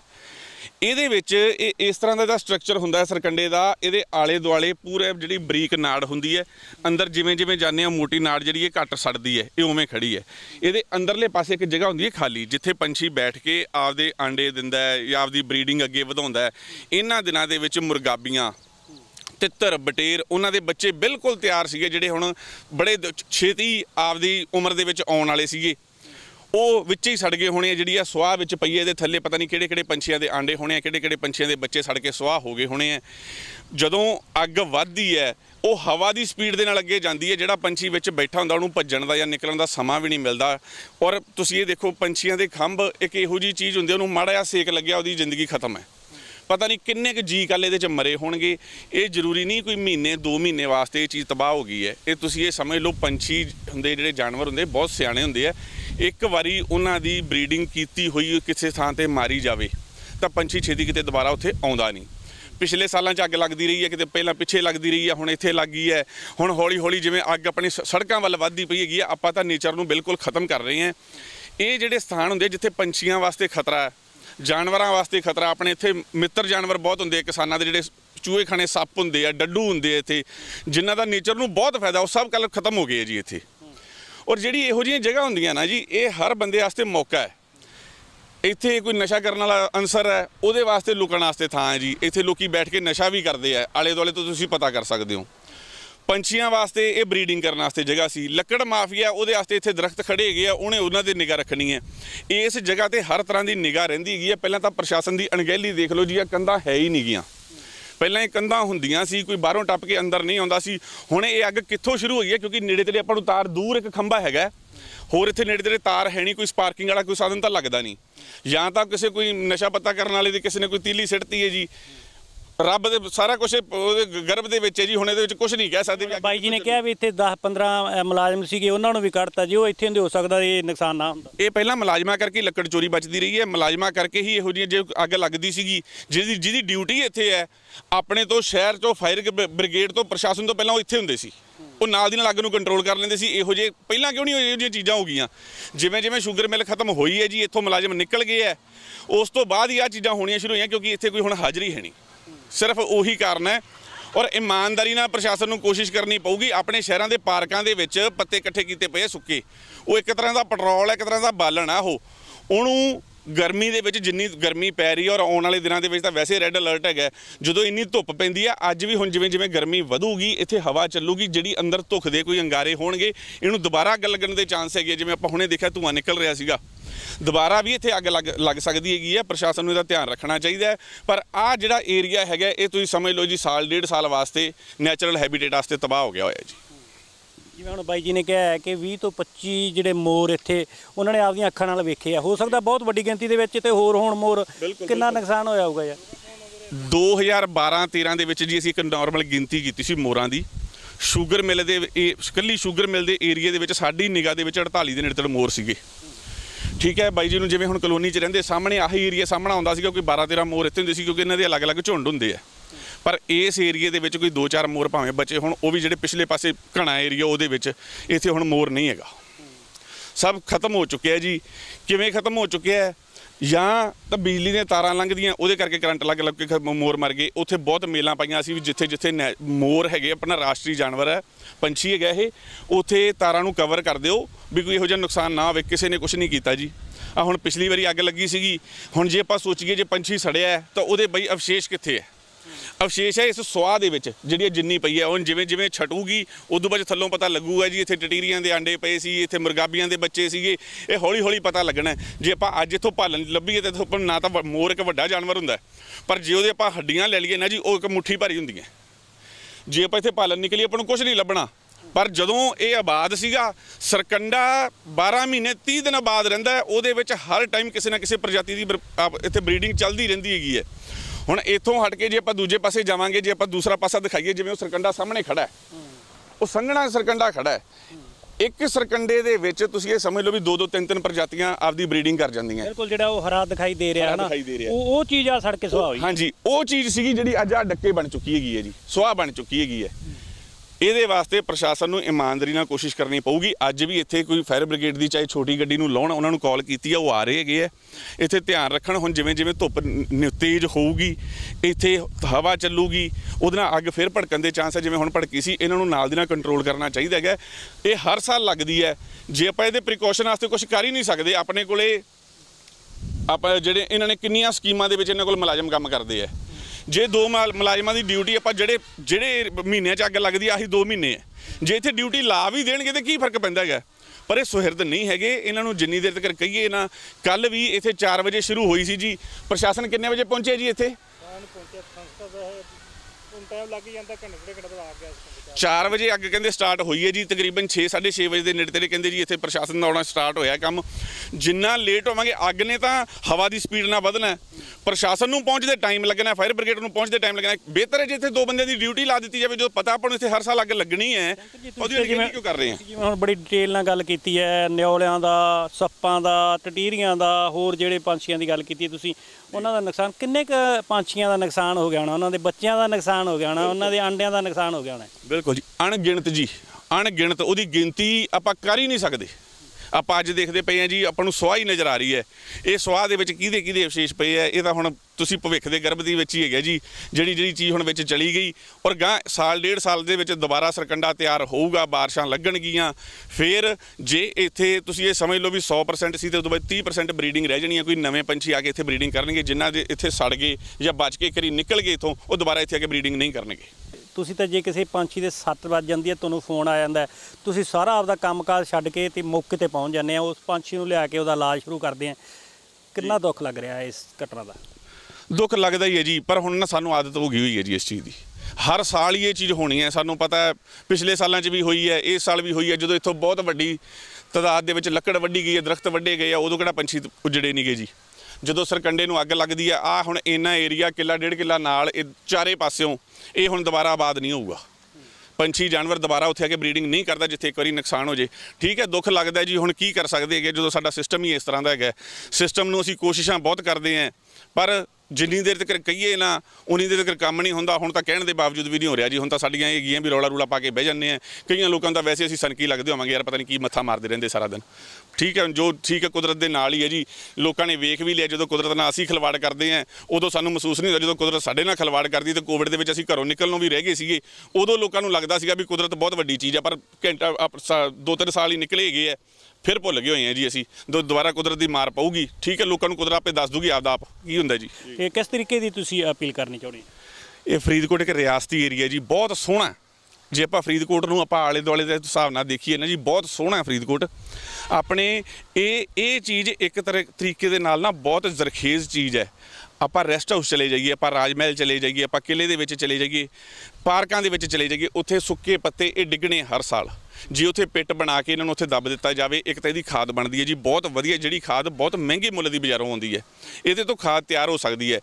ਇਹਦੇ ਵਿੱਚ ਇਹ ਇਸ ਤਰ੍ਹਾਂ ਦਾ ਇਹਦਾ ਸਟਰਕਚਰ ਹੁੰਦਾ ਹੈ ਸਰਕੰਡੇ ਦਾ, ਇਹਦੇ ਆਲੇ ਦੁਆਲੇ ਪੂਰੇ ਜਿਹੜੀ ਬਰੀਕ ਨਾੜ ਹੁੰਦੀ ਹੈ, ਅੰਦਰ ਜਿਵੇਂ ਜਿਵੇਂ ਜਾਂਦੇ ਆ ਮੋਟੀ ਨਾੜ ਜਿਹੜੀ ਹੈ ਘੱਟ ਸੜਦੀ ਹੈ, ਇਹ ਉਵੇਂ ਖੜੀ ਹੈ। ਇਹਦੇ ਅੰਦਰਲੇ ਪਾਸੇ ਇੱਕ ਜਗ੍ਹਾ ਹੁੰਦੀ ਹੈ ਖਾਲੀ, ਜਿੱਥੇ ਪੰਛੀ ਬੈਠ ਕੇ ਆਪਦੇ ਆਂਡੇ ਦਿੰਦਾ ਹੈ ਜਾਂ ਆਪਦੀ ਬਰੀਡਿੰਗ ਅੱਗੇ ਵਧਾਉਂਦਾ ਹੈ। ਇਹਨਾਂ ਦਿਨਾਂ ਦੇ ਵਿੱਚ ਮੁਰਗਾਬੀਆਂ, ਤਿੱਤਰ, ਬਟੇਰ, ਉਹਨਾਂ ਦੇ ਬੱਚੇ ਬਿਲਕੁਲ ਤਿਆਰ ਸੀਗੇ, ਜਿਹੜੇ ਹੁਣ ਬੜੇ ਛੇਤੀ ਆਪਦੀ ਉਮਰ ਦੇ ਵਿੱਚ ਆਉਣ ਵਾਲੇ ਸੀਗੇ। ਉਹ ਵਿੱਚ ਹੀ ਸੜ ਗਏ ਹੋਣੇ ਆ, ਜਿਹੜੀ ਆ ਸਵਾਹ ਵਿੱਚ ਪਈ ਹੈ ਇਹਦੇ ਥੱਲੇ ਪਤਾ ਨਹੀਂ ਕਿਹੜੇ ਕਿਹੜੇ ਪੰਛੀਆਂ ਦੇ ਆਂਡੇ ਹੋਣੇ ਆ, ਕਿਹੜੇ ਕਿਹੜੇ ਪੰਛੀਆਂ ਦੇ ਬੱਚੇ ਸੜ ਕੇ ਸਵਾਹ ਹੋ ਗਏ ਹੋਣੇ ਆ। ਜਦੋਂ ਅੱਗ ਵੱਧਦੀ ਹੈ ਉਹ ਹਵਾ ਦੀ ਸਪੀਡ ਦੇ ਨਾਲ ਅੱਗੇ ਜਾਂਦੀ ਹੈ ਜਿਹੜਾ ਪੰਛੀ ਵਿੱਚ ਬੈਠਾ ਹੁੰਦਾ, ਉਹਨੂੰ ਭੱਜਣ ਦਾ ਜਾਂ ਨਿਕਲਣ ਦਾ ਸਮਾਂ ਵੀ ਨਹੀਂ ਮਿਲਦਾ। ਔਰ ਤੁਸੀਂ ਇਹ ਦੇਖੋ, ਪੰਛੀਆਂ ਦੇ ਖੰਭ, ਇੱਕ ਇਹੋ ਜੀ ਚੀਜ਼ ਹੁੰਦੀ ਉਹਨੂੰ ਮਾੜਾ ਜਿਹਾ ਸੇਕ ਲੱਗਿਆ, ਉਹਦੀ ਜ਼ਿੰਦਗੀ ਖਤਮ ਹੈ ਪਤਾ ਨਹੀਂ ਕਿੰਨੇ ਕੁ ਜੀ ਕੱਲ ਇਹਦੇ ਚ ਮਰੇ ਹੋਣਗੇ। ਇਹ ਜ਼ਰੂਰੀ ਨਹੀਂ ਕੋਈ ਮਹੀਨੇ 2 ਮਹੀਨੇ ਵਾਸਤੇ ਇਹ ਚੀਜ਼ ਤਬਾਹ ਹੋ ਗਈ ਹੈ ਇਹ ਤੁਸੀਂ ਇਹ ਸਮਝ ਲਓ, ਪੰਛੀ ਹੁੰਦੇ, ਜਿਹੜੇ ਜਾਨਵਰ ਹੁੰਦੇ, ਬਹੁਤ ਸਿਆਣੇ ਹੁੰਦੇ ਆ। ਇੱਕ ਵਾਰੀ ਉਹਨਾਂ ਦੀ ਬਰੀਡਿੰਗ ਕੀਤੀ ਹੋਈ ਕਿਸੇ ਥਾਂ ਤੇ ਮਾਰੀ ਜਾਵੇ, ਤਾਂ ਪੰਛੀ ਛੇਤੀ ਕਿਤੇ ਦੁਬਾਰਾ ਉੱਥੇ ਆਉਂਦਾ ਨਹੀਂ। ਪਿਛਲੇ ਸਾਲਾਂ 'ਚ ਅੱਗ ਲੱਗਦੀ ਰਹੀ ਹੈ, ਕਿਤੇ ਪਹਿਲਾਂ ਪਿੱਛੇ ਲੱਗਦੀ ਰਹੀ ਹੈ, ਹੁਣ ਇੱਥੇ ਲੱਗ ਗਈ ਹੈ। ਹੁਣ ਹੌਲੀ ਹੌਲੀ ਜਿਵੇਂ ਅੱਗ ਆਪਣੀ ਸੜਕਾਂ ਵੱਲ ਵੱਧਦੀ ਪਈ ਹੈਗੀ ਆ ਆਪਾਂ ਤਾਂ ਨੇਚਰ ਨੂੰ ਬਿਲਕੁਲ ਖਤਮ ਕਰ ਰਹੇ ਹਾਂ। ਇਹ ਜਿਹੜੇ ਸਥਾਨ ਹੁੰਦੇ ਜਿੱਥੇ ਪੰਛੀਆਂ ਵਾਸਤੇ ਖਤਰਾ ਹੈ, ਜਾਨਵਰਾਂ ਵਾਸਤੇ ਖਤਰਾ, ਆਪਣੇ ਇੱਥੇ ਮਿੱਤਰ ਜਾਨਵਰ ਬਹੁਤ ਹੁੰਦੇ ਕਿਸਾਨਾਂ ਦੇ ਜਿਹੜੇ ਚੂਹੇ ਖਾਣੇ ਸੱਪ ਹੁੰਦੇ ਆ, ਡੱਡੂ ਹੁੰਦੇ ਆ ਇੱਥੇ, ਜਿਨ੍ਹਾਂ ਦਾ ਨੇਚਰ ਨੂੰ ਬਹੁਤ ਫਾਇਦਾ, ਉਹ ਸਭ ਕੱਲ ਖਤਮ ਹੋ ਗਏ ਆ ਜੀ ਇੱਥੇ। ਔਰ ਜਿਹੜੀ ਇਹੋ ਜਿਹੀਆਂ ਜਗ੍ਹਾ ਹੁੰਦੀਆਂ ਨਾ ਜੀ, ਇਹ ਹਰ ਬੰਦੇ ਵਾਸਤੇ ਮੌਕਾ ਹੈ। ਇੱਥੇ ਕੋਈ ਨਸ਼ਾ ਕਰਨ ਵਾਲਾ ਅਨਸਰ ਹੈ, ਉਹਦੇ ਵਾਸਤੇ ਲੁਕਣ ਵਾਸਤੇ ਥਾਂ ਹੈ ਜੀ। ਇੱਥੇ ਲੋਕੀ ਬੈਠ ਕੇ ਨਸ਼ਾ ਵੀ ਕਰਦੇ ਆ ਆਲੇ ਦੁਆਲੇ ਤੋਂ ਤੁਸੀਂ ਪਤਾ ਕਰ ਸਕਦੇ ਹੋ। ਪੰਛੀਆਂ ਵਾਸਤੇ ਇਹ ਬਰੀਡਿੰਗ ਕਰਨ ਵਾਸਤੇ ਜਗ੍ਹਾ ਸੀ। ਲੱਕੜ ਮਾਫੀਆ ਉਹਦੇ ਵਾਸਤੇ ਇੱਥੇ ਦਰਖਤ ਖੜੇ ਹੈਗੇ ਆ, ਉਹਨੇ ਉਹਨਾਂ ਤੇ ਨਿਗਾਹ ਰੱਖਣੀ ਹੈ। ਇਸ ਜਗ੍ਹਾ ਤੇ ਹਰ ਤਰ੍ਹਾਂ ਦੀ ਨਿਗਾਹ ਰਹਿੰਦੀ ਹੈਗੀ ਹੈ ਪਹਿਲਾਂ ਤਾਂ ਪ੍ਰਸ਼ਾਸਨ ਦੀ ਅਣਗਹਿਲੀ ਦੇਖ ਲਓ ਜੀ ਇਹ ਕੰਧਾਂ ਹੈ ਹੀ ਨਹੀਂ ਗੀਆਂ। ਪਹਿਲਾਂ ਇਹ ਕੰਧਾਂ ਹੁੰਦੀਆਂ ਸੀ, ਕੋਈ ਬਾਹਰੋਂ ਟੱਪ ਕੇ ਅੰਦਰ ਨਹੀਂ ਆਉਂਦਾ ਸੀ। ਹੁਣ ਇਹ ਅੱਗ ਕਿੱਥੋਂ ਸ਼ੁਰੂ ਹੋਈ ਹੈ? ਕਿਉਂਕਿ ਨੇੜੇ ਤੇੜੇ ਆਪਾਂ ਨੂੰ ਤਾਰ, ਦੂਰ ਇੱਕ ਖੰਭਾ ਹੈਗਾ ਹੋਰ ਇੱਥੇ ਨੇੜੇ ਤੇੜੇ ਤਾਰ ਹੈ ਨਹੀਂ, ਕੋਈ ਸਪਾਰਕਿੰਗ ਵਾਲਾ ਕੋਈ ਸਾਧਨ ਤਾਂ ਲੱਗਦਾ ਨਹੀਂ। ਜਾਂ ਤਾਂ ਕਿਸੇ ਕੋਈ ਨਸ਼ਾ ਪੱਤਾ ਕਰਨ ਵਾਲੇ ਦੀ ਕਿਸੇ ਨੇ ਕੋਈ ਤੀਲੀ ਸਿੱਟਤੀ ਹੈ ਜੀ। ਰੱਬ ਦੇ ਸਾਰਾ ਕੁਝ ਉਹਦੇ ਗਰਭ ਦੇ ਵਿੱਚ ਹੈ ਜੀ ਹੁਣ ਇਹਦੇ ਵਿੱਚ ਕੁਝ ਨਹੀਂ ਕਹਿ ਸਕਦੇ ਵੀ ਬਾਈ ਜੀ ਨੇ ਕਿਹਾ ਵੀ ਇੱਥੇ 10 15 ਮੁਲਾਜ਼ਮ ਸੀਗੇ ਉਹਨਾਂ ਨੂੰ ਵੀ ਕੱਢਤਾ ਜੇ ਉਹ ਇੱਥੇ ਹੁੰਦੇ ਹੋ ਸਕਦਾ ਇਹ ਨੁਕਸਾਨ ਨਾ ਹੁੰਦਾ। ਇਹ ਪਹਿਲਾਂ ਮੁਲਾਜ਼ਮਾਂ ਕਰਕੇ ਲੱਕੜ ਚੋਰੀ ਬਚਦੀ ਰਹੀ ਹੈ ਮੁਲਾਜ਼ਮਾਂ ਕਰਕੇ ਹੀ ਇਹੋ ਜਿਹੀਆਂ ਜੇ ਅੱਗ ਲੱਗਦੀ ਸੀਗੀ ਜਿਹਦੀ ਜਿਹਦੀ ਡਿਊਟੀ ਇੱਥੇ ਹੈ ਆਪਣੇ ਤੋਂ ਸ਼ਹਿਰ ਤੋਂ ਫਾਇਰ ਬ੍ਰਿਗੇਡ ਤੋਂ ਪ੍ਰਸ਼ਾਸਨ ਤੋਂ ਪਹਿਲਾਂ ਉਹ ਇੱਥੇ ਹੁੰਦੇ ਸੀ। ਉਹ ਨਾਲ ਦੀ ਨਾਲ ਅੱਗ ਨੂੰ ਕੰਟਰੋਲ ਕਰ ਲੈਂਦੇ ਸੀ ਇਹੋ ਜਿਹੇ ਪਹਿਲਾਂ ਕਿਉਂ ਨਹੀਂ ਇਹੋ ਜਿਹੀਆਂ ਚੀਜ਼ਾਂ ਹੋ ਗਈਆਂ? ਜਿਵੇਂ ਜਿਵੇਂ ਸ਼ੂਗਰ ਮਿਲ ਖਤਮ ਹੋਈ ਹੈ ਜੀ ਇੱਥੋਂ ਮੁਲਾਜ਼ਮ ਨਿਕਲ ਗਏ ਹੈ ਉਸ ਤੋਂ ਬਾਅਦ ਹੀ ਆ ਚੀਜ਼ਾਂ ਹੋਣੀਆਂ ਸ਼ੁਰੂ ਹੋਈਆਂ ਕਿਉਂਕਿ ਇੱਥੇ ਕੋਈ ਹੁਣ ਹਾਜ਼ਰੀ ਹੈ ਨਹੀਂ। ਸਿਰਫ ਉਹੀ ਕਾਰਨ ਹੈ। ਔਰ ਇਮਾਨਦਾਰੀ ਨਾਲ ਪ੍ਰਸ਼ਾਸਨ ਨੂੰ ਕੋਸ਼ਿਸ਼ ਕਰਨੀ ਪਊਗੀ। ਆਪਣੇ ਸ਼ਹਿਰਾਂ ਦੇ ਪਾਰਕਾਂ ਦੇ ਵਿੱਚ ਪੱਤੇ ਇਕੱਠੇ ਕੀਤੇ ਪਏ ਆ ਸੁੱਕੇ। ਉਹ ਇੱਕ ਤਰ੍ਹਾਂ ਦਾ ਪੈਟਰੋਲ ਹੈ, ਇੱਕ ਤਰ੍ਹਾਂ ਦਾ ਬਾਲਣ ਆ ਉਹ। ਉਹਨੂੰ ਗਰਮੀ ਦੇ ਵਿੱਚ ਜਿੰਨੀ ਗਰਮੀ ਪੈ ਰਹੀ ਔਰ ਆਉਣ ਵਾਲੇ ਦਿਨਾਂ ਦੇ ਵਿੱਚ ਤਾਂ ਵੈਸੇ ਰੈੱਡ ਅਲਰਟ ਹੈਗਾ। ਜਦੋਂ ਇੰਨੀ ਧੁੱਪ ਪੈਂਦੀ ਹੈ, ਅੱਜ ਵੀ ਹੁਣ ਜਿਵੇਂ ਜਿਵੇਂ ਗਰਮੀ ਵਧੂਗੀ, ਇੱਥੇ ਹਵਾ ਚੱਲੂਗੀ, ਜਿਹੜੀ ਅੰਦਰ ਧੁੱਖ ਦੇ ਕੋਈ ਅੰਗਾਰੇ ਹੋਣਗੇ, ਇਹਨੂੰ ਦੁਬਾਰਾ ਗੱਲ ਲੱਗਣ ਦੇ ਚਾਂਸ ਹੈਗੇ ਜਿਵੇਂ ਆਪਾਂ ਹੁਣੇ ਦੇਖਿਆ ਧੂੰਆਂ ਨਿਕਲ ਰਿਹਾ ਸੀਗਾ। ਦੁਬਾਰਾ ਵੀ ਇੱਥੇ ਅੱਗ ਲੱਗ ਲੱਗ ਸਕਦੀ ਹੈਗੀ ਹੈ ਪ੍ਰਸ਼ਾਸਨ ਨੂੰ ਇਹਦਾ ਧਿਆਨ ਰੱਖਣਾ ਚਾਹੀਦਾ ਹੈ। ਪਰ ਆ ਜਿਹੜਾ ਏਰੀਆ ਹੈਗਾ ਇਹ ਤੁਸੀਂ ਸਮਝ ਲਓ ਜੀ ਸਾਲ ਡੇਢ ਸਾਲ ਵਾਸਤੇ ਨੈਚੁਰਲ ਹੈਬਿਟੇਟ ਵਾਸਤੇ ਤਬਾਹ ਹੋ ਗਿਆ ਹੋਇਆ ਜੀ। ਜਿਵੇਂ ਹੁਣ ਬਾਈ ਜੀ ਨੇ ਕਿਹਾ ਕਿ 20 ਤੋਂ 25 ਜਿਹੜੇ ਮੋਰ ਇੱਥੇ ਉਹਨਾਂ ਨੇ ਆਪਦੀਆਂ ਅੱਖਾਂ ਨਾਲ ਵੇਖੇ ਆ ਹੋ ਸਕਦਾ ਬਹੁਤ ਵੱਡੀ ਗਿਣਤੀ ਦੇ ਵਿੱਚ ਤੇ ਹੋਰ ਹੋਣ ਮੋਰ। ਕਿੰਨਾ ਨੁਕਸਾਨ ਹੋਇਆ ਹੋਊਗਾ ਯਾਰ? 2012-13 ਦੇ ਵਿੱਚ ਜੀ ਅਸੀਂ ਇੱਕ ਨਾਰਮਲ ਗਿਣਤੀ ਕੀਤੀ ਸੀ ਮੋਰਾਂ ਦੀ। ਸ਼ੂਗਰ ਮਿਲ ਦੇ ਇਕੱਲੀ ਸ਼ੂਗਰ ਮਿਲ ਦੇ ਏਰੀਆ ਦੇ ਵਿੱਚ ਸਾਡੀ ਨਿਗਾਹ ਦੇ ਵਿੱਚ 48 ਦੇ ਨੇੜੇ ਤੇੜੇ ਮੋਰ ਸੀਗੇ। ਠੀਕ ਹੈ ਬਾਈ ਜੀ ਨੂੰ ਜਿਵੇਂ ਹੁਣ ਕਲੋਨੀ 'ਚ ਰਹਿੰਦੇ ਸਾਹਮਣੇ ਆਹੀ ਏਰੀਆ ਸਾਹਮਣਾ ਆਉਂਦਾ ਸੀਗਾ, ਕੋਈ 12-13 ਮੋਰ ਇੱਥੇ ਹੁੰਦੇ ਸੀ, ਕਿਉਂਕਿ ਇਹਨਾਂ ਦੇ ਅਲੱਗ-ਅਲੱਗ ਝੁੰਡ ਹੁੰਦੇ ਆ। ਪਰ ਇਸ ਏਰੀਏ ਦੇ ਵਿੱਚ ਕੋਈ 2-4 ਮੋਰ ਭਾਵੇਂ ਬਚੇ ਹੁਣ, ਉਹ ਵੀ ਜਿਹੜੇ ਪਿਛਲੇ ਪਾਸੇ ਘਣਾ ਏਰੀਆ ਉਹਦੇ ਵਿੱਚ ਇੱਥੇ ਹੁਣ ਮੋਰ ਨਹੀਂ ਹੈਗਾ। ਸਭ ਖਤਮ ਹੋ ਚੁੱਕਿਆ ਜੀ। ਕਿਵੇਂ ਖਤਮ ਹੋ ਚੁੱਕਿਆ? ਜਾਂ ਤਾਂ ਬਿਜਲੀ ਦੀਆਂ ਤਾਰਾਂ ਲੰਘਦੀਆਂ, ਉਹਦੇ ਕਰਕੇ ਕਰੰਟ ਲੱਗ ਲੱਗ ਕੇ ਖ- ਮੋਰ ਮਰ ਗਏ। ਉੱਥੇ ਬਹੁਤ ਮੇਲਾਂ ਪਾਈਆਂ। ਸੀ ਵੀ ਜਿੱਥੇ ਜਿੱਥੇ ਨੈ- ਮੋਰ ਹੈਗੇ, ਆਪਣਾ ਰਾਸ਼ਟਰੀ ਜਾਨਵਰ ਹੈ, ਪੰਛੀ ਹੈਗਾ ਇਹ, ਉੱਥੇ ਤਾਰਾਂ ਨੂੰ ਕਵਰ ਕਰ ਦਿਓ ਵੀ ਕੋਈ ਇਹੋ ਜਿਹਾ ਨੁਕਸਾਨ ਨਾ ਹੋਵੇ। ਕਿਸੇ ਨੇ ਕੁਝ ਨਹੀਂ ਕੀਤਾ ਜੀ। ਆ ਹੁਣ ਪਿਛਲੀ ਵਾਰੀ ਅੱਗ ਲੱਗੀ ਸੀਗੀ। ਹੁਣ ਜੇ ਆਪਾਂ ਸੋਚੀਏ ਜੇ ਪੰਛੀ ਸੜਿਆ ਤਾਂ ਉਹਦੇ ਬਈ ਅਵਸ਼ੇਸ਼ ਕਿੱਥੇ ਹੈ? ਅਵਸ਼ੇਸ਼ ਹੈ ਇਸ ਸੁਆਹ ਦੇ ਵਿੱਚ, ਜਿਹੜੀ ਇਹ ਜਿੰਨੀ ਪਈ ਹੈ, ਹੁਣ ਜਿਵੇਂ ਜਿਵੇਂ ਛਟੂਗੀ, ਉਦੋਂ ਬਾਅਦ ਥੱਲੋਂ ਪਤਾ ਲੱਗੂਗਾ ਜੀ, ਇੱਥੇ ਟਟੀਰੀਆਂ ਦੇ ਆਂਡੇ ਪਏ ਸੀ, ਇੱਥੇ ਮੁਰਗਾਬੀਆਂ ਦੇ ਬੱਚੇ ਸੀਗੇ, ਇਹ ਹੌਲੀ ਹੌਲੀ ਪਤਾ ਲੱਗਣਾ ਜੇ ਆਪਾਂ ਅੱਜ ਇੱਥੋਂ ਭਾਲਣ ਲੱਭੀਏ ਤਾਂ ਇੱਥੋਂ ਆਪਾਂ ਨਾ ਤਾਂ ਮੋਰ ਇੱਕ ਵੱਡਾ ਜਾਨਵਰ ਹੁੰਦਾ ਪਰ ਜੇ ਉਹਦੇ ਆਪਾਂ ਹੱਡੀਆਂ ਲੈ ਲਈਏ ਨਾ ਜੀ, ਉਹ ਇੱਕ ਮੁੱਠੀ ਭਰੀ ਹੁੰਦੀਆਂ ਜੇ ਆਪਾਂ ਇੱਥੇ ਪਾਲਣ ਨਿਕਲੀਏ, ਆਪਾਂ ਨੂੰ ਕੁਝ ਨਹੀਂ ਲੱਭਣਾ। ਪਰ ਜਦੋਂ ਇਹ ਆਬਾਦ ਸੀਗਾ, ਸਰਕੰਡਾ 12 ਮਹੀਨੇ 30 ਦਿਨ ਆਬਾਦ ਰਹਿੰਦਾ ਉਹਦੇ ਵਿੱਚ ਹਰ ਟਾਈਮ ਕਿਸੇ ਨਾ ਕਿਸੇ ਪ੍ਰਜਾਤੀ ਦੀ ਬਰ- ਇੱਥੇ ਬਰੀਡਿੰਗ ਚੱਲਦੀ ਰਹਿੰਦੀ ਹੈਗੀ ਹੈ। ਹੁਣ ਇੱਥੋਂ ਹਟ ਕੇ ਜੇ ਆਪਾਂ ਦੂਜੇ ਪਾਸੇ ਜਾਵਾਂਗੇ ਜੇ ਆਪਾਂ ਦੂਸਰਾ ਪਾਸਾ ਦਿਖਾਈਏ ਜਿਵੇਂ ਉਹ ਸਰਕੰਡਾ ਸਾਹਮਣੇ ਖੜਾ ਹੈ। ਉਹ ਸੰਘਣਾ ਸਰਕੰਡਾ ਖੜਾ ਹੈ। ਇੱਕ ਸਰਕੰਡੇ ਦੇ ਵਿੱਚ ਤੁਸੀਂ ਇਹ ਸਮਝ ਲਓ ਵੀ ਦੋ ਦੋ ਤਿੰਨ ਤਿੰਨ ਪ੍ਰਜਾਤੀਆਂ ਆਪਦੀ ਬਰੀਡਿੰਗ ਕਰ ਜਾਂਦੀਆਂ। ਬਿਲਕੁਲ ਜਿਹੜਾ ਉਹ ਹਰਾ ਦਿਖਾਈ ਦੇ ਰਿਹਾ ਹਰਾ ਹੈ ਨਾ ਦਿਖਾਈ ਦੇ ਰਿਹਾ। ਉਹ ਉਹ ਚੀਜ਼ ਆ ਸੜ ਕੇ ਸੁਆਹ ਹੋਈ। ਹਾਂਜੀ ਉਹ ਚੀਜ਼ ਸੀਗੀ ਜਿਹੜੀ ਅੱਜ ਆ ਡੱਕੇ ਬਣ ਚੁੱਕੀ ਹੈਗੀ ਹੈ ਜੀ ਸੁਆਹ ਬਣ ਚੁੱਕੀ ਹੈਗੀ ਹੈ। ਇਹਦੇ ਵਾਸਤੇ ਪ੍ਰਸ਼ਾਸਨ ਨੂੰ ਇਮਾਨਦਾਰੀ ਨਾਲ ਕੋਸ਼ਿਸ਼ ਕਰਨੀ ਪਊਗੀ। ਅੱਜ ਵੀ ਇੱਥੇ ਕੋਈ ਫਾਇਰ ਬ੍ਰਿਗੇਡ ਦੀ ਚਾਹੇ ਛੋਟੀ ਗੱਡੀ ਨੂੰ ਲਾਉਣ, ਉਹਨਾਂ ਨੂੰ ਕਾਲ ਕੀਤੀ ਆ, ਉਹ ਆ ਰਹੇ ਹੈਗੇ ਆ। ਇੱਥੇ ਧਿਆਨ ਰੱਖਣ, ਹੁਣ ਜਿਵੇਂ ਜਿਵੇਂ ਧੁੱਪ ਨ- ਨ- ਤੇਜ਼ ਹੋਊਗੀ, ਇੱਥੇ ਹਵਾ ਚੱਲੂਗੀ, ਉਹਦੇ ਨਾਲ ਅੱਗ ਫਿਰ ਭੜਕਣ ਦੇ ਚਾਂਸ ਹੈ ਜਿਵੇਂ ਹੁਣ ਭੜਕੀ ਸੀ, ਇਹਨਾਂ ਨੂੰ ਨਾਲ ਦੀ ਨਾਲ ਕੰਟਰੋਲ ਕਰਨਾ ਚਾਹੀਦਾ ਹੈਗਾ। ਇਹ ਹਰ ਸਾਲ ਲੱਗਦੀ ਹੈ। ਜੇ ਆਪਾਂ ਇਹਦੇ ਪ੍ਰੀਕਾਸ਼ਨ ਵਾਸਤੇ ਕੁਝ ਕਰ ਹੀ ਨਹੀਂ ਸਕਦੇ, ਆਪਣੇ ਕੋਲੇ ਆਪਾਂ ਜਿਹੜੇ, ਇਹਨਾਂ ਨੇ ਕਿੰਨੀਆਂ ਸਕੀਮਾਂ ਦੇ ਵਿੱਚ ਇਹਨਾਂ ਕੋਲ ਮੁਲਾਜ਼ਮ ਕੰਮ ਕਰਦੇ ਆ। ਜੇ ਦੋ ਮੁਲਾ- ਮੁਲਾਜ਼ਮਾਂ ਦੀ ਡਿਊਟੀ ਆਪਾਂ ਜਿਹੜੇ ਜਿਹੜੇ ਮਹੀਨਿਆਂ 'ਚ ਅੱਗ ਲੱਗਦੀ ਆ, ਆਹੀ ਦੋ ਮਹੀਨੇ ਹੈ ਜੇ ਇੱਥੇ ਡਿਊਟੀ ਲਾ ਵੀ ਦੇਣਗੇ ਤੇ ਕੀ ਫ਼ਰਕ ਪੈਂਦਾ ਹੈਗਾ? ਪਰ ਇਹ ਸੁਹਿਰਦ ਨਹੀਂ ਹੈਗੇ, ਇਹਨਾਂ ਨੂੰ ਜਿੰਨੀ ਦੇਰ ਤੱਕ ਕਹੀਏ ਨਾ ਕੱਲ ਵੀ ਇੱਥੇ 4 ਵਜੇ ਸ਼ੁਰੂ ਹੋਈ ਸੀ ਜੀ। ਪ੍ਰਸ਼ਾਸਨ ਕਿੰਨੇ ਵਜੇ ਪਹੁੰਚੇ ਜੀ ਇੱਥੇ? ਟਾਈਮ ਲੱਗ ਜਾਂਦਾ, ਘੰਟੇ ਘੰਟੇ ਬਾਅਦ ਆ ਗਿਆ 4 ਵਜੇ ਅੱਗ ਕਹਿੰਦੇ ਸਟਾਰਟ ਹੋਈ ਹੈ ਜੀ ਤਕਰੀਬਨ 6 6:30 ਵਜੇ ਦੇ ਨੇੜੇ ਤੇੜੇ ਕਹਿੰਦੇ ਜੀ ਇੱਥੇ ਪ੍ਰਸ਼ਾਸਨ ਦਾ ਆਉਣਾ ਸਟਾਰਟ ਹੋਇਆ ਕੰਮ। ਜਿੰਨਾ ਲੇਟ ਹੋਵਾਂਗੇ ਅੱਗ ਨੇ ਤਾਂ ਹਵਾ ਦੀ ਸਪੀਡ ਨਾਲ ਵਧਣਾ ਹੈ। ਪ੍ਰਸ਼ਾਸਨ ਨੂੰ ਪਹੁੰਚਦੇ ਟਾਈਮ ਲੱਗਣਾ ਫਾਇਰ ਬ੍ਰਿਗੇਡ ਨੂੰ ਪਹੁੰਚਦੇ ਟਾਈਮ ਲੱਗਣਾ ਬਿਹਤਰ ਹੈ ਜੇ ਇੱਥੇ ਦੋ ਬੰਦਿਆਂ ਦੀ ਡਿਊਟੀ ਲਾ ਦਿੱਤੀ ਜਾਵੇ ਜਦੋਂ ਪਤਾ ਆਪਾਂ ਨੂੰ ਇੱਥੇ ਹਰ ਸਾਲ ਅੱਗ ਲੱਗਣੀ ਹੈ। ਉਹਦੀ ਨਿਗਰਾਨੀ ਕਿਉਂ ਕਰ ਰਹੇ ਜਿਵੇਂ ਹੁਣ ਬੜੀ ਡਿਟੇਲ ਨਾਲ ਗੱਲ ਕੀਤੀ ਹੈ ਨਿਓਲਿਆਂ ਦਾ ਸੱਪਾਂ ਦਾ ਟਟੀਰੀਆਂ ਦਾ ਹੋਰ ਜਿਹੜੇ ਪੰਛੀਆਂ ਦੀ ਗੱਲ ਕੀਤੀ ਹੈ ਤੁਸੀਂ ਉਹਨਾਂ ਦਾ ਨੁਕਸਾਨ ਕਿੰਨੇ ਕ ਪੰਛੀਆਂ ਦਾ ਨੁਕਸਾਨ ਹੋ ਗਿਆ ਹੋਣਾ? ਉਹਨਾਂ ਦੇ ਬੱਚਿਆਂ ਦਾ ਨੁਕਸਾਨ ਹੋ ਗਿਆ ਹੋਣਾ? ਉਹਨਾਂ ਦੇ ਆਂਡਿਆਂ ਦਾ ਨੁਕਸਾਨ ਹੋ ਗਿਆ ਹੋਣਾ? ਬਿਲਕੁਲ ਜੀ, ਅਣਗਿਣਤ ਜੀ, ਅਣਗਿਣਤ, ਉਹਦੀ ਗਿਣਤੀ ਆਪਾਂ ਕਰ ਹੀ ਨਹੀਂ ਸਕਦੇ। ਆਪਾਂ ਅੱਜ ਦੇਖਦੇ ਪਏ ਆ ਜੀ, ਆਪਾਂ ਨੂੰ ਸੁਆਹ ਹੀ ਨਜ਼ਰ ਆ ਰਹੀ ਹੈ। ਇਹ ਸੁਆਹ ਦੇ ਵਿੱਚ ਕਿਹਦੇ ਕਿਹਦੇ ਅਵਸ਼ੇਸ਼ ਪਏ ਆ ਇਹ ਤਾਂ ਹੁਣ ਤੁਸੀਂ ਭਵਿੱਖ ਦੇ ਗਰਭ ਦੀ ਵਿੱਚ ਹੀ ਹੈਗਾ ਜੀ। ਜਿਹੜੀ ਜਿਹੜੀ ਚੀਜ਼ ਹੁਣ ਵਿੱਚ ਚਲੀ ਗਈ, ਔਰ ਗਾਂ ਸਾਲ ਡੇਢ ਸਾਲ ਦੇ ਵਿੱਚ ਦੁਬਾਰਾ ਸਰਕੰਡਾ ਤਿਆਰ ਹੋਊਗਾ, ਬਾਰਿਸ਼ਾਂ ਲੱਗਣਗੀਆਂ। ਫਿਰ ਜੇ ਇੱਥੇ ਤੁਸੀਂ ਇਹ ਸਮਝ ਲਓ ਵੀ 100% ਸੀ, ਤੇ ਉਦੋਂ ਬਾਅਦ 30% ਬਰੀਡਿੰਗ ਰਹਿ ਜਾਣੀ ਹੈ, ਕੋਈ ਨਵੇਂ ਪੰਛੀ ਆ ਕੇ ਇੱਥੇ ਬਰੀਡਿੰਗ ਕਰਨਗੇ, ਜਿਨ੍ਹਾਂ ਦੇ ਇੱਥੇ ਸੜ ਗਏ ਜਾਂ ਬਚ ਕੇ ਕਰੀ ਨਿਕਲ ਗਏ ਇਥੋਂ, ਉਹ ਦੁਬਾਰਾ ਇੱਥੇ ਆ ਕੇ ਬਰੀਡਿੰਗ ਨਹੀਂ ਕਰਨਗੇ। ਤੁਸੀਂ ਤਾਂ ਜੇ ਕਿਸੇ ਪੰਛੀ ਦੇ ਸੱਟ ਵੱਜ ਜਾਂਦੀ ਹੈ ਤੁਹਾਨੂੰ ਫੋਨ ਆ ਜਾਂਦਾ ਤੁਸੀਂ ਸਾਰਾ ਆਪਦਾ ਕੰਮਕਾਜ ਛੱਡ ਕੇ ਤੇ ਮੌਕੇ ਤੇ ਪਹੁੰਚ ਜਾਂਦੇ ਆ ਉਸ ਪੰਛੀ ਨੂੰ ਲਿਆ ਕੇ ਉਹਦਾ ਇਲਾਜ ਸ਼ੁਰੂ ਕਰਦੇ ਆ। ਕਿੰਨਾ ਦੁੱਖ ਲੱਗ ਰਿਹਾ ਇਸ ਘਟਨਾ ਦਾ? ਦੁੱਖ ਲੱਗਦਾ ਹੀ ਹੈ ਜੀ ਪਰ ਹੁਣ ਨਾ ਸਾਨੂੰ ਆਦਤ ਹੋ ਗਈ ਹੋਈ ਹੈ ਜੀ ਇਸ ਚੀਜ਼ ਦੀ। ਹਰ ਸਾਲ ਹੀ ਇਹ ਚੀਜ਼ ਹੋਣੀ ਹੈ ਸਾਨੂੰ ਪਤਾ ਹੈ ਪਿਛਲੇ ਸਾਲਾਂ 'ਚ ਵੀ ਹੋਈ ਹੈ ਇਸ ਸਾਲ ਵੀ ਹੋਈ ਹੈ ਜਦੋਂ ਇੱਥੋਂ ਬਹੁਤ ਵੱਡੀ ਤਾਦਾਦ ਦੇ ਵਿੱਚ ਲੱਕੜ ਵੱਢੀ ਗਈ ਹੈ ਦਰਖਤ ਵੱਢੇ ਗਏ ਆ ਉਦੋਂ ਕਿਹੜਾ ਪੰਛੀ ਉਜੜੇ ਨਹੀਂਗੇ ਜੀ। ਜਦੋਂ ਸਰਕੰਡੇ ਨੂੰ ਅੱਗ ਲੱਗਦੀ ਹੈ ਆ ਹੁਣ ਇੰਨਾ ਏਰੀਆ ਕਿੱਲਾ, ਡੇਢ ਕਿੱਲਾ ਨਾਲ ਇਹ ਚਾਰੇ ਪਾਸਿਓਂ ਇਹ ਹੁਣ ਦੁਬਾਰਾ ਆਬਾਦ ਨਹੀਂ ਹੋਊਗਾ। ਪੰਛੀ, ਜਾਨਵਰ ਦੁਬਾਰਾ ਉੱਥੇ ਆ ਕੇ ਬਰੀਡਿੰਗ ਨਹੀਂ ਕਰਦਾ ਜਿੱਥੇ ਇੱਕ ਵਾਰੀ ਨੁਕਸਾਨ ਹੋ ਜੇ। ਠੀਕ ਹੈ, ਦੁੱਖ ਲੱਗਦਾ ਜੀ, ਹੁਣ ਕੀ ਕਰ ਸਕਦੇ ਹੈਗੇ ਜਦੋਂ ਸਾਡਾ ਸਿਸਟਮ ਹੀ ਇਸ ਤਰ੍ਹਾਂ ਦਾ ਹੈਗਾ ਸਿਸਟਮ ਨੂੰ ਅਸੀਂ ਕੋਸ਼ਿਸ਼ਾਂ ਬਹੁਤ ਕਰਦੇ ਆਂ ਪਰ ਜਿੰਨੀ ਦੇਰ ਤੱਕ ਕਹੀਏ ਨਾ, ਉਨੀ ਦੇਰ ਤੱਕ ਕੰਮ ਨਹੀਂ ਹੁੰਦਾ। ਹੁਣ ਤਾਂ ਕਹਿਣ ਦੇ ਬਾਵਜੂਦ ਵੀ ਨਹੀਂ ਹੋ ਰਿਹਾ ਜੀ। ਹੁਣ ਤਾਂ ਸਾਡੀਆਂ ਇਹ ਹੈਗੀਆਂ ਵੀ ਰੌਲਾ ਰੂਲਾ ਪਾ ਕੇ ਬਹਿ ਜਾਂਦੇ ਆ। ਕਈਆਂ ਲੋਕਾਂ ਦਾ ਵੈਸੇ ਅਸੀਂ ਸਨਕੀ ਲੱਗਦੇ ਹੋਵਾਂਗੇ ਯਾਰ, ਪਤਾ ਨਹੀਂ ਕੀ ਮੱਥਾ ਮਾਰਦੇ ਰਹਿੰਦੇ ਸਾਰਾ ਦਿਨ। ਠੀਕ ਹੈ, ਜੋ ਠੀਕ ਹੈ, ਕੁਦਰਤ ਦੇ ਨਾਲ ਹੀ ਹੈ ਜੀ। ਲੋਕਾਂ ਨੇ ਵੇਖ ਵੀ ਲਿਆ, ਜਦੋਂ ਕੁਦਰਤ ਨਾਲ ਅਸੀਂ ਖਿਲਵਾੜ ਕਰਦੇ ਆਂ, ਉਦੋਂ ਸਾਨੂੰ ਮਹਿਸੂਸ ਨਹੀਂ ਹੁੰਦਾ। ਜਦੋਂ ਕੁਦਰਤ ਸਾਡੇ ਨਾਲ ਖਿਲਵਾੜ ਕਰਦੀ, ਤੇ ਕੋਵਿਡ ਦੇ ਵਿੱਚ ਅਸੀਂ ਘਰੋਂ ਨਿਕਲਣੋਂ ਵੀ ਰਹਿ ਗਏ ਸੀਗੇ, ਉਦੋਂ ਲੋਕਾਂ ਨੂੰ ਲੱਗਦਾ ਸੀਗਾ ਵੀ ਕੁਦਰਤ ਬਹੁਤ ਵੱਡੀ ਚੀਜ਼ ਆ ਪਰ ਘੰਟਾ ਆਪ- ਸਾ- ਦੋ ਤਿੰਨ ਸਾਲ ਹੀ ਨਿਕਲੇ ਗਏ ਆ। ਫਿਰ ਭੁੱਲ ਗਏ ਹੋਏ ਆ ਜੀ ਅਸੀਂ। ਦੋ ਦੁਬਾਰਾ ਕੁਦਰਤ ਦੀ ਮਾਰ ਪਊਗੀ। ਠੀਕ ਹੈ ਲੋਕਾਂ ਨੂੰ ਕੁਦਰਤ ਆਪੇ ਦੱਸ ਦੂਗੀ ਆਪਦਾ ਆਪ ਕੀ ਹੁੰਦਾ ਜੀ। ਇਹ ਕਿਸ ਤਰੀਕੇ ਦੀ ਤੁਸੀਂ ਅਪੀਲ ਕਰਨੀ ਚਾਹੁੰਦੇ ਇਹ ਫਰੀਦਕੋਟ ਇੱਕ ਰਿਆਸਤੀ ਏਰੀਆ ਜੀ ਬਹੁਤ ਸੋਹਣਾ। ਜੇ ਆਪਾਂ ਫਰੀਦਕੋਟ ਨੂੰ ਆਪਾਂ ਆਲੇ ਦੁਆਲੇ ਦੇ ਹਿਸਾਬ ਨਾਲ ਦੇਖੀਏ ਨਾ ਜੀ ਬਹੁਤ ਸੋਹਣਾ ਹੈ ਫਰੀਦਕੋਟ। ਆਪਣੇ ਇਹ ਇਹ ਚੀਜ਼ ਇੱਕ ਤਰੀਕੇ ਦੇ ਨਾਲ ਨਾ ਬਹੁਤ ਜ਼ਰਖੇਜ਼ ਚੀਜ਼ ਹੈ। ਆਪਾਂ ਰੈਸਟ ਹਾਊਸ ਚਲੇ ਜਾਈਏ ਆਪਾਂ ਰਾਜ ਮਹਿਲ ਚਲੇ ਜਾਈਏ ਆਪਾਂ ਕਿਲੇ ਦੇ ਵਿੱਚ ਚਲੇ ਜਾਈਏ ਪਾਰਕਾਂ ਦੇ ਵਿੱਚ ਚਲੇ ਜਾਈਏ ਉੱਥੇ ਸੁੱਕੇ ਪੱਤੇ ਇਹ ਡਿੱਗਣੇ ਹਰ ਸਾਲ। ਜੇ ਉੱਥੇ ਪਿੱਟ ਬਣਾ ਕੇ ਇਹਨਾਂ ਨੂੰ ਉੱਥੇ ਦੱਬ ਦਿੱਤਾ ਜਾਵੇ, ਇੱਕ ਤਾਂ ਇਹਦੀ ਖਾਦ ਬਣਦੀ ਹੈ ਜੀ, ਬਹੁਤ ਵਧੀਆ ਜਿਹੜੀ ਖਾਦ, ਬਹੁਤ ਮਹਿੰਗੇ ਮੁੱਲ ਦੀ ਬਾਜ਼ਾਰੋਂ ਆਉਂਦੀ ਹੈ। ਇਹਦੇ ਤੋਂ ਖਾਦ ਤਿਆਰ ਹੋ ਸਕਦੀ ਹੈ।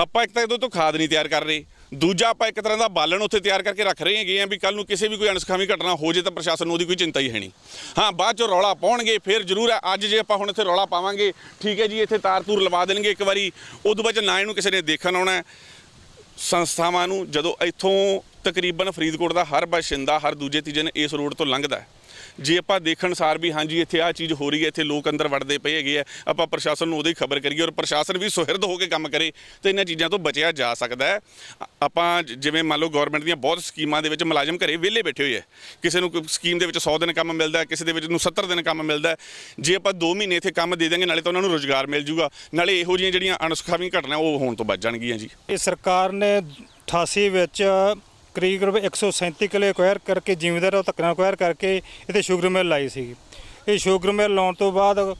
ਆਪਾਂ ਇੱਕ ਤਾਂ ਇਹਦੇ ਤੋਂ ਖਾਦ ਨਹੀਂ ਤਿਆਰ ਕਰ ਰਹੇ। ਦੂਜਾ ਆਪਾਂ ਇੱਕ ਤਰ੍ਹਾਂ ਦਾ ਬਾਲਣ ਉੱਥੇ ਤਿਆਰ ਕਰਕੇ ਰੱਖ ਰਹੇ ਹੈਗੇ ਆ ਵੀ ਕੱਲ ਨੂੰ ਕਿਸੇ ਵੀ ਕੋਈ ਅਣਸਖਾਵੀ ਘਟਨਾ ਹੋ ਜੇ ਤਾਂ ਪ੍ਰਸ਼ਾਸਨ ਨੂੰ ਉਹਦੀ ਕੋਈ ਚਿੰਤਾ ਹੀ ਹੈ ਨਹੀਂ। ਹਾਂ, ਬਾਅਦ ਚੋਂ ਰੌਲਾ ਪਾਉਣਗੇ, ਫਿਰ ਜ਼ਰੂਰ ਹੈ। ਅੱਜ ਜੇ ਆਪਾਂ ਹੁਣ ਇੱਥੇ ਰੌਲਾ ਪਾਵਾਂਗੇ, ਠੀਕ ਹੈ ਜੀ, ਇੱਥੇ ਤਾਰ ਤੂਰ ਲਵਾ ਦੇਣਗੇ ਇੱਕ ਵਾਰੀ। ਉਦੋਂ ਬਾਅਦ 'ਚ ਨਾ ਇਹਨੂੰ ਕਿਸੇ ਨੇ ਦੇਖਣ ਆਉਣਾ ਸੰਸਥਾਵਾਂ ਨੂੰ ਜਦੋਂ ਇੱਥੋਂ ਤਕਰੀਬਨ ਫਰੀਦਕੋਟ ਦਾ ਹਰ ਬਾਸ਼ਿੰਦਾ ਹਰ ਦੂਜੇ ਤੀਜੇ ਨੇ ਇਸ ਰੋਡ ਤੋਂ ਲੰਘਦਾ ਜੇ ਆਪਾਂ ਦੇਖਣ ਸਾਰ ਵੀ ਹਾਂਜੀ ਇੱਥੇ ਆਹ ਚੀਜ਼ ਹੋ ਰਹੀ ਹੈ, ਇੱਥੇ ਲੋਕ ਅੰਦਰ ਵੜਦੇ ਪਏ ਹੈਗੇ ਆ, ਆਪਾਂ ਪ੍ਰਸ਼ਾਸਨ ਨੂੰ ਉਹਦੀ ਖਬਰ ਕਰੀਏ ਔਰ ਪ੍ਰਸ਼ਾਸਨ ਵੀ ਸੁਹਿਰਦ ਹੋ ਕੇ ਕੰਮ ਕਰੇ ਤੇ ਇਹਨਾਂ ਚੀਜ਼ਾਂ ਤੋਂ ਬਚਿਆ ਜਾ ਸਕਦਾ ਹੈ। ਆਪਾਂ ਜਿਵੇਂ ਮੰਨ ਲਓ ਗਵਰਨਮੈਂਟ ਦੀਆਂ ਬਹੁਤ ਸਕੀਮਾਂ ਦੇ ਵਿੱਚ ਮੁਲਾਜ਼ਮ ਘਰੇ ਵਿਹਲੇ ਬੈਠੇ ਹੋਏ ਆ, ਕਿਸੇ ਨੂੰ ਸਕੀਮ ਦੇ ਵਿੱਚ 100 ਦਿਨ ਕੰਮ ਮਿਲਦਾ, ਕਿਸੇ ਦੇ ਵਿੱਚ ਨੂੰ 70 ਦਿਨ ਕੰਮ ਮਿਲਦਾ, ਜੇ ਆਪਾਂ 2 ਮਹੀਨੇ ਇੱਥੇ ਕੰਮ ਦੇ ਦਾਂਗੇ ਨਾਲੇ ਤਾਂ ਉਹਨਾਂ ਨੂੰ ਰੋਜ਼ਗਾਰ ਮਿਲ ਜੂਗਾ, ਨਾਲੇ ਇਹੋ ਜਿਹੀਆਂ ਜਿਹੜੀਆਂ ਅਣਸੁਖਾਵੀਆਂ ਘਟਨਾ ਉਹ ਹੋਣ ਤੋਂ ਬਚ ਜਾਣਗੀਆਂ ਜੀ। ਇਹ ਸਰਕਾਰ ਨੇ 88 ਵਿੱਚ ਕਰੀਬ ਕਰੀਬ 137 ਕਿਲੇ ਅਕਵਾਇਰ ਕਰਕੇ ਜ਼ਿਮੀਂਦਾਰ ਤੋਂ ਧੱਕੇ ਅਕਵਾਇਰ ਕਰਕੇ ਇੱਥੇ ਸ਼ੂਗਰ ਮਿਲ ਲਾਈ ਸੀਗੀ। ਇਹ ਸ਼ੂਗਰ ਮਿਲ ਲਾਉਣ ਤੋਂ ਬਾਅਦ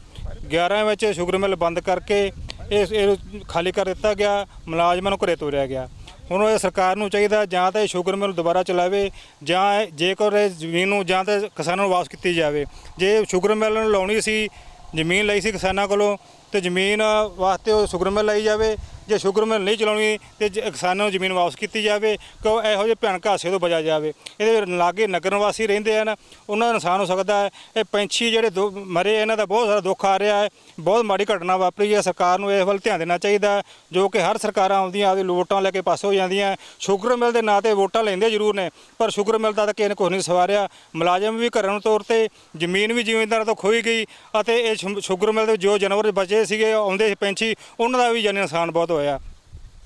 11 ਵਿੱਚ ਸ਼ੂਗਰ ਮਿਲ ਬੰਦ ਕਰਕੇ ਇਹ ਖਾਲੀ ਕਰ ਦਿੱਤਾ ਗਿਆ, ਮੁਲਾਜ਼ਮਾਂ ਨੂੰ ਘਰੇ ਤੋਰਿਆ ਗਿਆ। ਹੁਣ ਇਹ ਸਰਕਾਰ ਨੂੰ ਚਾਹੀਦਾ ਜਾਂ ਤਾਂ ਇਹ ਸ਼ੂਗਰ ਮਿਲ ਦੁਬਾਰਾ ਚਲਾਵੇ ਜਾਂ ਇਹ- ਜੇਕਰ ਇਹ ਜ਼ਮੀਨ ਨੂੰ ਜਾਂ ਤਾਂ ਕਿਸਾਨਾਂ ਨੂੰ ਵਾਪਸ ਕੀਤੀ ਜਾਵੇ। ਜੇ ਸ਼ੂਗਰ ਮਿਲ ਨੂੰ ਲਾਉਣੀ ਸੀ, ਜ਼ਮੀਨ ਲਈ ਸੀ ਕਿਸਾਨਾਂ ਕੋਲੋਂ ਤੇ ਜ਼ਮੀਨ ਵਾਸਤੇ ਉਹ ਸ਼ੂਗਰ ਮਿਲ ਲਈ ਜਾਵੇ। ਜੇ ਸ਼ੂਗਰ ਮਿਲ ਨਹੀਂ ਚਲਾਉਣੀ, ਤੇ ਜ- ਕਿਸਾਨਾਂ ਨੂੰ ਜ਼ਮੀਨ ਵਾਪਸ ਕੀਤੀ ਜਾਵੇ ਕਿ ਉਹ ਇਹੋ ਜਿਹੇ ਭਿਆਨਕ ਹਾਸੇ ਤੋਂ ਬਚਿਆ ਜਾਵੇ। ਇਹਦੇ ਲਾਗੇ ਨਗਰ ਨਿਵਾਸੀ ਰਹਿੰਦੇ ਹਨ। ਉਹਨਾਂ ਦਾ ਨੁਕਸਾਨ ਹੋ ਸਕਦਾ ਹੈ। ਇਹ ਪੰਛੀ ਜਿਹੜੇ ਦੋ- ਮਰੇ ਇਹਨਾਂ ਦਾ ਬਹੁਤ ਸਾਰਾ ਦੁੱਖ ਆ ਰਿਹਾ ਹੈ। ਬਹੁਤ ਮਾੜੀ ਘਟਨਾ ਵਾਪਰੀ ਹੈ। ਸਰਕਾਰ ਨੂੰ ਇਸ ਵੱਲ ਧਿਆਨ ਦੇਣਾ ਚਾਹੀਦਾ ਜੋ ਕਿ ਹਰ ਸਰਕਾਰਾਂ ਆਉਂਦੀਆਂ, ਆਪਦੀ ਵੋਟਾਂ ਲੈ ਕੇ ਪਾਸ ਹੋ ਜਾਂਦੀਆਂ ਸ਼ੂਗਰ ਮਿਲ ਦੇ ਨਾਂ ਤੇ ਵੋਟਾਂ ਲੈਂਦੇ ਜ਼ਰੂਰ ਨੇ, ਪਰ ਸ਼ੂਗਰ ਮਿਲ ਦਾ ਤਾਂ ਕਿਸੇ ਨੇ ਕੁਛ ਨਹੀਂ ਸਵਾਰਿਆ। ਮੁਲਾਜ਼ਮ ਵੀ ਘਰਾਂ ਨੂੰ ਤੌਰ ਤੇ ਜ਼ਮੀਨ ਵੀ ਜ਼ਿਮੀਂਦਾਰਾਂ ਤੋਂ ਖੋਈ ਗਈ, ਅਤੇ ਇਹ ਸ਼ੁ- ਸ਼ੂਗਰ ਮਿਲ ਦੇ ਜੋ ਜਾਨਵਰ ਬਚੇ ਸੀਗੇ ਆਉਂਦੇ ਸੀ ਪੰਛੀ, ਉਹਨਾਂ ਦਾ ਵੀ ਜਾਨੀ ਨੁਕਸਾਨ ਬਹੁਤ ਹੋਇਆ।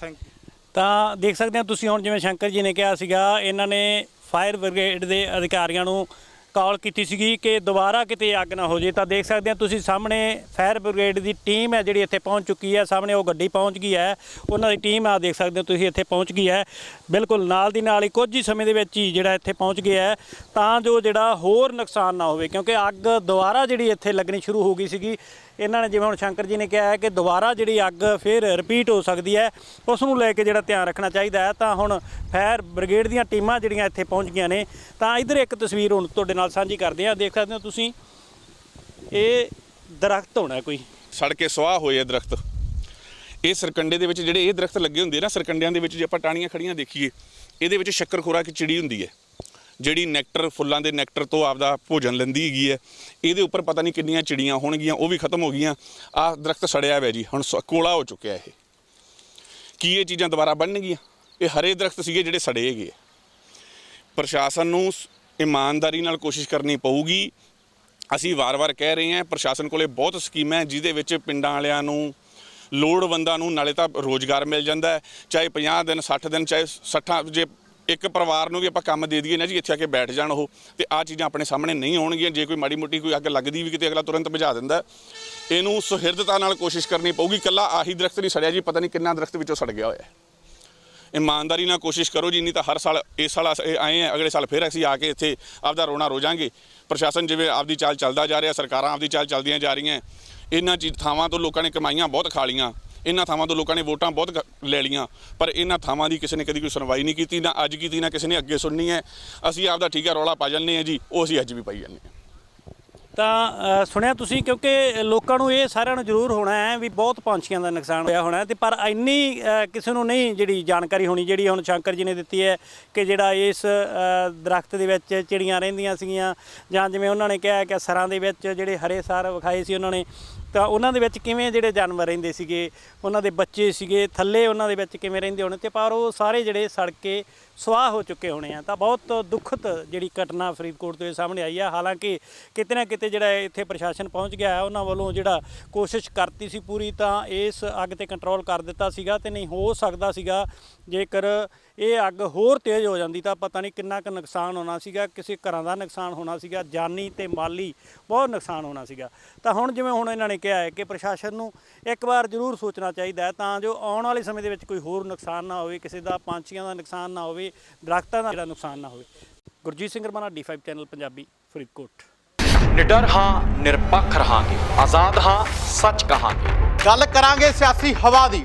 ਥੈਂਕ ਯੂ ਤਾਂ ਦੇਖ ਸਕਦੇ ਹੋ ਤੁਸੀਂ ਹੁਣ ਜਿਵੇਂ ਸ਼ੰਕਰ ਜੀ ਨੇ ਕਿਹਾ ਸੀਗਾ, ਇਹਨਾਂ ਨੇ ਫਾਇਰ ਬ੍ਰਿਗੇਡ ਦੇ ਅਧਿਕਾਰੀਆਂ ਨੂੰ ਕਾਲ ਕੀਤੀ ਸੀਗੀ ਕਿ ਦੁਬਾਰਾ ਕਿਤੇ ਅੱਗ ਨਾ ਹੋ ਜੇ। ਤਾਂ ਦੇਖ ਸਕਦੇ ਹੋ ਤੁਸੀਂ ਸਾਹਮਣੇ ਫਾਇਰ ਬ੍ਰਿਗੇਡ ਦੀ ਟੀਮ ਹੈ ਜਿਹੜੀ ਇੱਥੇ ਪਹੁੰਚ ਚੁੱਕੀ ਹੈ। ਸਾਹਮਣੇ ਉਹ ਗੱਡੀ ਪਹੁੰਚ ਗਈ ਹੈ। ਉਹਨਾਂ ਦੀ ਟੀਮ ਆ, ਦੇਖ ਸਕਦੇ ਹੋ ਤੁਸੀਂ ਇੱਥੇ ਪਹੁੰਚ ਗਈ ਹੈ। ਬਿਲਕੁਲ ਨਾਲ ਦੀ ਨਾਲ ਹੀ ਕੁਝ ਹੀ ਸਮੇਂ ਦੇ ਵਿੱਚ ਹੀ ਜਿਹੜਾ ਇੱਥੇ ਪਹੁੰਚ ਗਿਆ ਹੈ। ਤਾਂ ਜੋ ਜਿਹੜਾ ਹੋਰ ਨੁਕਸਾਨ ਨਾ ਹੋਵੇ, ਕਿਉਂਕਿ ਅੱਗ ਦੁਬਾਰਾ ਜਿਹੜੀ ਇੱਥੇ ਲੱਗਣੀ ਸ਼ੁਰੂ ਹੋ ਗਈ ਸੀਗੀ। ਇਹਨਾਂ ਨੇ ਜਿਵੇਂ ਹੁਣ ਸ਼ੰਕਰ ਜੀ ਨੇ ਕਿਹਾ ਹੈ ਕਿ ਦੁਬਾਰਾ ਜਿਹੜੀ ਅੱਗ ਫਿਰ ਰਿਪੀਟ ਹੋ ਸਕਦੀ ਹੈ, ਉਸ ਨੂੰ ਲੈ ਕੇ ਜਿਹੜਾ ਧਿਆਨ ਰੱਖਣਾ ਚਾਹੀਦਾ ਹੈ। ਤਾਂ ਹੁਣ ਫਾਇਰ ਬ੍ਰਿਗੇਡ ਦੀਆਂ ਟੀਮਾਂ ਜਿਹੜੀਆਂ ਇੱਥੇ ਪਹੁੰਚ ਗਈਆਂ ਨੇ, ਤਾਂ ਇਧਰ ਇੱਕ ਤਸਵੀਰ ਹੁਣ ਤੁਹਾਡੇ ਨਾਲ ਸਾਂਝੀ ਕਰਦੇ ਹਾਂ। ਦੇਖ ਸਕਦੇ ਹੋ ਤੁਸੀਂ, ਇਹ ਦਰਖਤ ਹੋਣਾ ਕੋਈ। ਸੜ ਕੇ ਸੁਆਹ ਹੋਏ ਆ ਦਰਖਤ। ਇਹ ਸਰਕੰਡੇ ਦੇ ਵਿੱਚ ਜਿਹੜੇ ਇਹ ਦਰਖਤ ਲੱਗੇ ਹੁੰਦੇ ਆ ਨਾ, ਸਰਕੰਡਿਆਂ ਦੇ ਵਿੱਚ ਜੇ ਆਪਾਂ ਟਾਹਣੀਆਂ ਖੜੀਆਂ ਦੇਖੀਏ, ਇਹਦੇ ਵਿੱਚ ਸ਼ੱਕਰਖੋਰਾ ਕੀ ਚਿੜੀ ਹੁੰਦੀ ਹੈ। ਜਿਹੜੀ ਨੈਕਟਰ, ਫੁੱਲਾਂ ਦੇ ਨੈਕਟਰ ਤੋਂ ਆਪਦਾ ਭੋਜਨ ਲੈਂਦੀ ਹੈਗੀ ਹੈ, ਇਹਦੇ ਉੱਪਰ ਪਤਾ ਨਹੀਂ ਕਿੰਨੀਆਂ ਚਿੜੀਆਂ ਹੋਣਗੀਆਂ, ਉਹ ਵੀ ਖਤਮ ਹੋ ਗਈਆਂ। ਆਹ ਦਰਖਤ ਸੜਿਆ ਹੋਇਆ ਜੀ, ਹੁਣ ਸ- ਕੋਲਾ ਹੋ ਚੁੱਕਿਆ ਇਹ। ਕੀ ਇਹ ਚੀਜ਼ਾਂ ਦੁਬਾਰਾ ਬਣਨਗੀਆਂ? ਇਹ ਹਰੇ ਦਰਖਤ ਸੀਗੇ ਜਿਹੜੇ ਸੜੇ ਹੈਗੇ ਆ। ਪ੍ਰਸ਼ਾਸਨ ਨੂੰ ਇਮਾਨਦਾਰੀ ਨਾਲ ਕੋਸ਼ਿਸ਼ ਕਰਨੀ ਪਊਗੀ। ਅਸੀਂ ਵਾਰ-ਵਾਰ ਕਹਿ ਰਹੇ ਹਾਂ, ਪ੍ਰਸ਼ਾਸਨ ਕੋਲੇ ਬਹੁਤ ਸਕੀਮਾਂ ਹੈ, ਜਿਹਦੇ ਵਿੱਚ ਪਿੰਡਾਂ ਵਾਲਿਆਂ ਨੂੰ, ਲੋੜਵੰਦਾਂ ਨੂੰ, ਨਾਲੇ ਤਾਂ ਰੋਜ਼ਗਾਰ ਮਿਲ ਜਾਂਦਾ ਚਾਹੇ 50 ਦਿਨ 60 ਦਿਨ, ਚਾਹੇ 60 ਜੇ ਇੱਕ ਪਰਿਵਾਰ ਨੂੰ ਵੀ ਆਪਾਂ ਕੰਮ ਦੇ ਦਈਏ ਨਾ ਜੀ, ਇੱਥੇ ਆ ਕੇ ਬੈਠ ਜਾਣ ਉਹ, ਤੇ ਆ ਚੀਜ਼ਾਂ ਆਪਣੇ ਸਾਹਮਣੇ ਨਹੀਂ ਆਉਣਗੀਆਂ, ਜੇ ਕੋਈ ਮਾੜੀ ਮੋਟੀ ਕੋਈ ਅੱਗ ਲੱਗਦੀ ਵੀ ਕਿਤੇ ਅਗਲਾ ਤੁਰੰਤ ਬੁਝਾ ਦਿੰਦਾ ਇਹਨੂੰ ਸੁਹਿਰਦਤਾ ਨਾਲ ਕੋਸ਼ਿਸ਼ ਕਰਨੀ ਪਊਗੀ ਕੱਲਾ ਆਹੀ ਦਰਖਤ ਨਹੀਂ ਸੜਿਆ ਜੀ, ਪਤਾ ਨਹੀਂ ਕਿੰਨਾ ਦਰਖਤ ਵਿੱਚੋਂ ਸੜ ਗਿਆ ਹੋਇਆ ਇਮਾਨਦਾਰੀ ਨਾਲ ਕੋਸ਼ਿਸ਼ ਕਰੋ ਜੀ ਨਹੀਂ ਤਾਂ ਹਰ ਸਾਲ, ਇਸ ਸਾਲ ਅਸੀਂ ਆਏ ਆ ਅਗਲੇ ਸਾਲ ਫਿਰ ਅਸੀਂ ਆ ਕੇ ਇੱਥੇ ਆਪਦਾ ਰੋਣਾ ਰੋਜਾਂਗੇ। ਪ੍ਰਸ਼ਾਸਨ ਜਿਵੇਂ ਆਪਦੀ ਚਾਲ ਚੱਲਦਾ ਜਾ ਰਿਹਾ, ਸਰਕਾਰਾਂ ਆਪਦੀ ਚਾਲ ਚੱਲਦੀਆਂ ਜਾ ਰਹੀਆਂ, ਇਹਨਾਂ ਚੀਜ਼ ਥਾਵਾਂ ਤੋਂ ਲੋਕਾਂ ਨੇ ਕਮਾਈਆਂ ਬਹੁਤ ਖਾ ਲੀਆਂ ਇਹਨਾਂ ਥਾਵਾਂ ਤੋਂ ਲੋਕਾਂ ਨੇ ਵੋਟਾਂ ਬਹੁਤ ਕ- ਲੈ ਲੀਆਂ ਪਰ ਇਹਨਾਂ ਥਾਵਾਂ ਦੀ ਕਿਸੇ ਨੇ ਕਦੀ ਕੋਈ ਸੁਣਵਾਈ ਨਹੀਂ ਕੀਤੀ ਨਾ ਅੱਜ ਕੀਤੀ ਨਾ ਕਿਸੇ ਨੇ ਅੱਗੇ ਸੁਣਨੀ ਹੈ। ਅਸੀਂ ਆਪਦਾ ਠੀਕ ਹੈ ਰੌਲਾ ਪਾ ਜਾਂਦੇ ਹਾਂ ਜੀ ਉਹ ਅਸੀਂ ਅੱਜ ਵੀ ਪਾਈ ਜਾਂਦੇ ਹਾਂ। ਤਾਂ ਸੁਣਿਆ ਤੁਸੀਂ ਕਿਉਂਕਿ ਲੋਕਾਂ ਨੂੰ ਇਹ ਸਾਰਿਆਂ ਨੂੰ ਜ਼ਰੂਰ ਹੋਣਾ ਹੈ ਵੀ ਬਹੁਤ ਪੰਛੀਆਂ ਦਾ ਨੁਕਸਾਨ ਹੋਇਆ ਹੋਣਾ ਹੈ ਤੇ ਪਰ ਇੰਨੀ ਕਿਸੇ ਨੂੰ ਨਹੀਂ ਜਿਹੜੀ ਜਾਣਕਾਰੀ ਹੋਣੀ ਜਿਹੜੀ ਹੁਣ ਸ਼ੰਕਰ ਜੀ ਨੇ ਦਿੱਤੀ ਹੈ ਕਿ ਜਿਹੜਾ ਇਸ ਅ, ਦਰਖਤ ਦੇ ਵਿੱਚ ਚਿੜੀਆਂ ਰਹਿੰਦੀਆਂ ਸੀਗੀਆਂ ਜਾਂ ਜਿਵੇਂ ਉਹਨਾਂ ਨੇ ਕਿਹਾ ਕਿ ਸਰਾਂ ਦੇ ਵਿੱਚ ਜਿਹੜੇ ਹਰੇ ਸਾਰ ਵਿਖਾਏ ਸੀ ਉਹਨਾਂ ਨੇ ਤਾਂ ਉਹਨਾਂ ਦੇ ਵਿੱਚ ਕਿਵੇਂ ਜਿਹੜੇ ਜਾਨਵਰ ਰਹਿੰਦੇ ਸੀਗੇ, ਉਹਨਾਂ ਦੇ ਬੱਚੇ ਸੀਗੇ, ਥੱਲੇ ਉਹਨਾਂ ਦੇ ਵਿੱਚ ਕਿਵੇਂ ਰਹਿੰਦੇ ਹੋਣੇ ਤੇ ਪਰ ਉਹ ਸਾਰੇ ਜਿਹੜੇ ਸੜ ਕੇ ਸਵਾਹ ਹੋ ਚੁੱਕੇ ਹੋਣੇ ਆ। ਤਾਂ ਬਹੁਤ ਦੁਖਤ ਜਿਹੜੀ ਘਟਨਾ ਫਰੀਦਕੋਟ ਤੋਂ ਇਹ ਸਾਹਮਣੇ ਆਈ ਆ। ਹਾਲਾਂਕਿ ਕਿਤੇ ਨਾ ਕਿਤੇ ਜਿਹੜਾ ਇੱਥੇ ਪ੍ਰਸ਼ਾਸਨ ਪਹੁੰਚ ਗਿਆ ਹੈ, ਉਹਨਾਂ ਵੱਲੋਂ ਜਿਹੜਾ ਕੋਸ਼ਿਸ਼ ਕਰਤੀ ਸੀ ਪੂਰੀ ਤਾਂ ਇਸ ਅੱਗ ਤੇ ਕੰਟਰੋਲ ਕਰ ਦਿੱਤਾ ਸੀਗਾ ਤੇ ਨਹੀਂ ਹੋ ਸਕਦਾ ਸੀਗਾ ਜੇਕਰ ਇਹ ਅੱਗ ਹੋਰ ਤੇਜ਼ ਹੋ ਜਾਂਦੀ ਤਾਂ ਪਤਾ ਨਹੀਂ ਕਿੰਨਾ ਕੁ ਨੁਕਸਾਨ ਹੋਣਾ ਸੀਗਾ ਕਿਸੇ ਘਰਾਂ ਦਾ ਨੁਕਸਾਨ ਹੋਣਾ ਸੀਗਾ ਜਾਨੀ ਤੇ ਮਾਲੀ ਬਹੁਤ ਨੁਕਸਾਨ ਹੋਣਾ ਸੀਗਾ। ਤਾਂ ਹੁਣ ਜਿਵੇਂ ਹੁਣ ਇਹਨਾਂ ਨੇ ਕਿਹਾ ਹੈ ਕਿ ਪ੍ਰਸ਼ਾਸਨ ਨੂੰ ਇੱਕ ਵਾਰ ਜ਼ਰੂਰ ਸੋਚਣਾ ਚਾਹੀਦਾ ਹੈ ਤਾਂ ਜੋ ਆਉਣ ਵਾਲੇ ਸਮੇਂ ਦੇ ਵਿੱਚ ਕੋਈ ਹੋਰ ਨੁਕਸਾਨ ਨਾ ਹੋਵੇ ਕਿਸੇ ਦਾ ਪੰਛੀਆਂ ਦਾ ਨੁਕਸਾਨ ਨਾ ਹੋਵੇ ਦਰਖਤਾਂ ਦਾ ਜਿਹੜਾ ਨੁਕਸਾਨ ਨਾ ਹੋਵੇ। Gurjeet Singh Ramana D five channel Punjabi Faridkot. ਨਿਡਰ ਹਾਂ ਨਿਰਪੱਖ ਰਹਾਂਗੇ। ਆਜ਼ਾਦ ਹਾਂ ਸੱਚ ਕਹਾਂਗੇ। ਗੱਲ ਕਰਾਂਗੇ ਸਿਆਸੀ ਹਵਾ ਦੀ।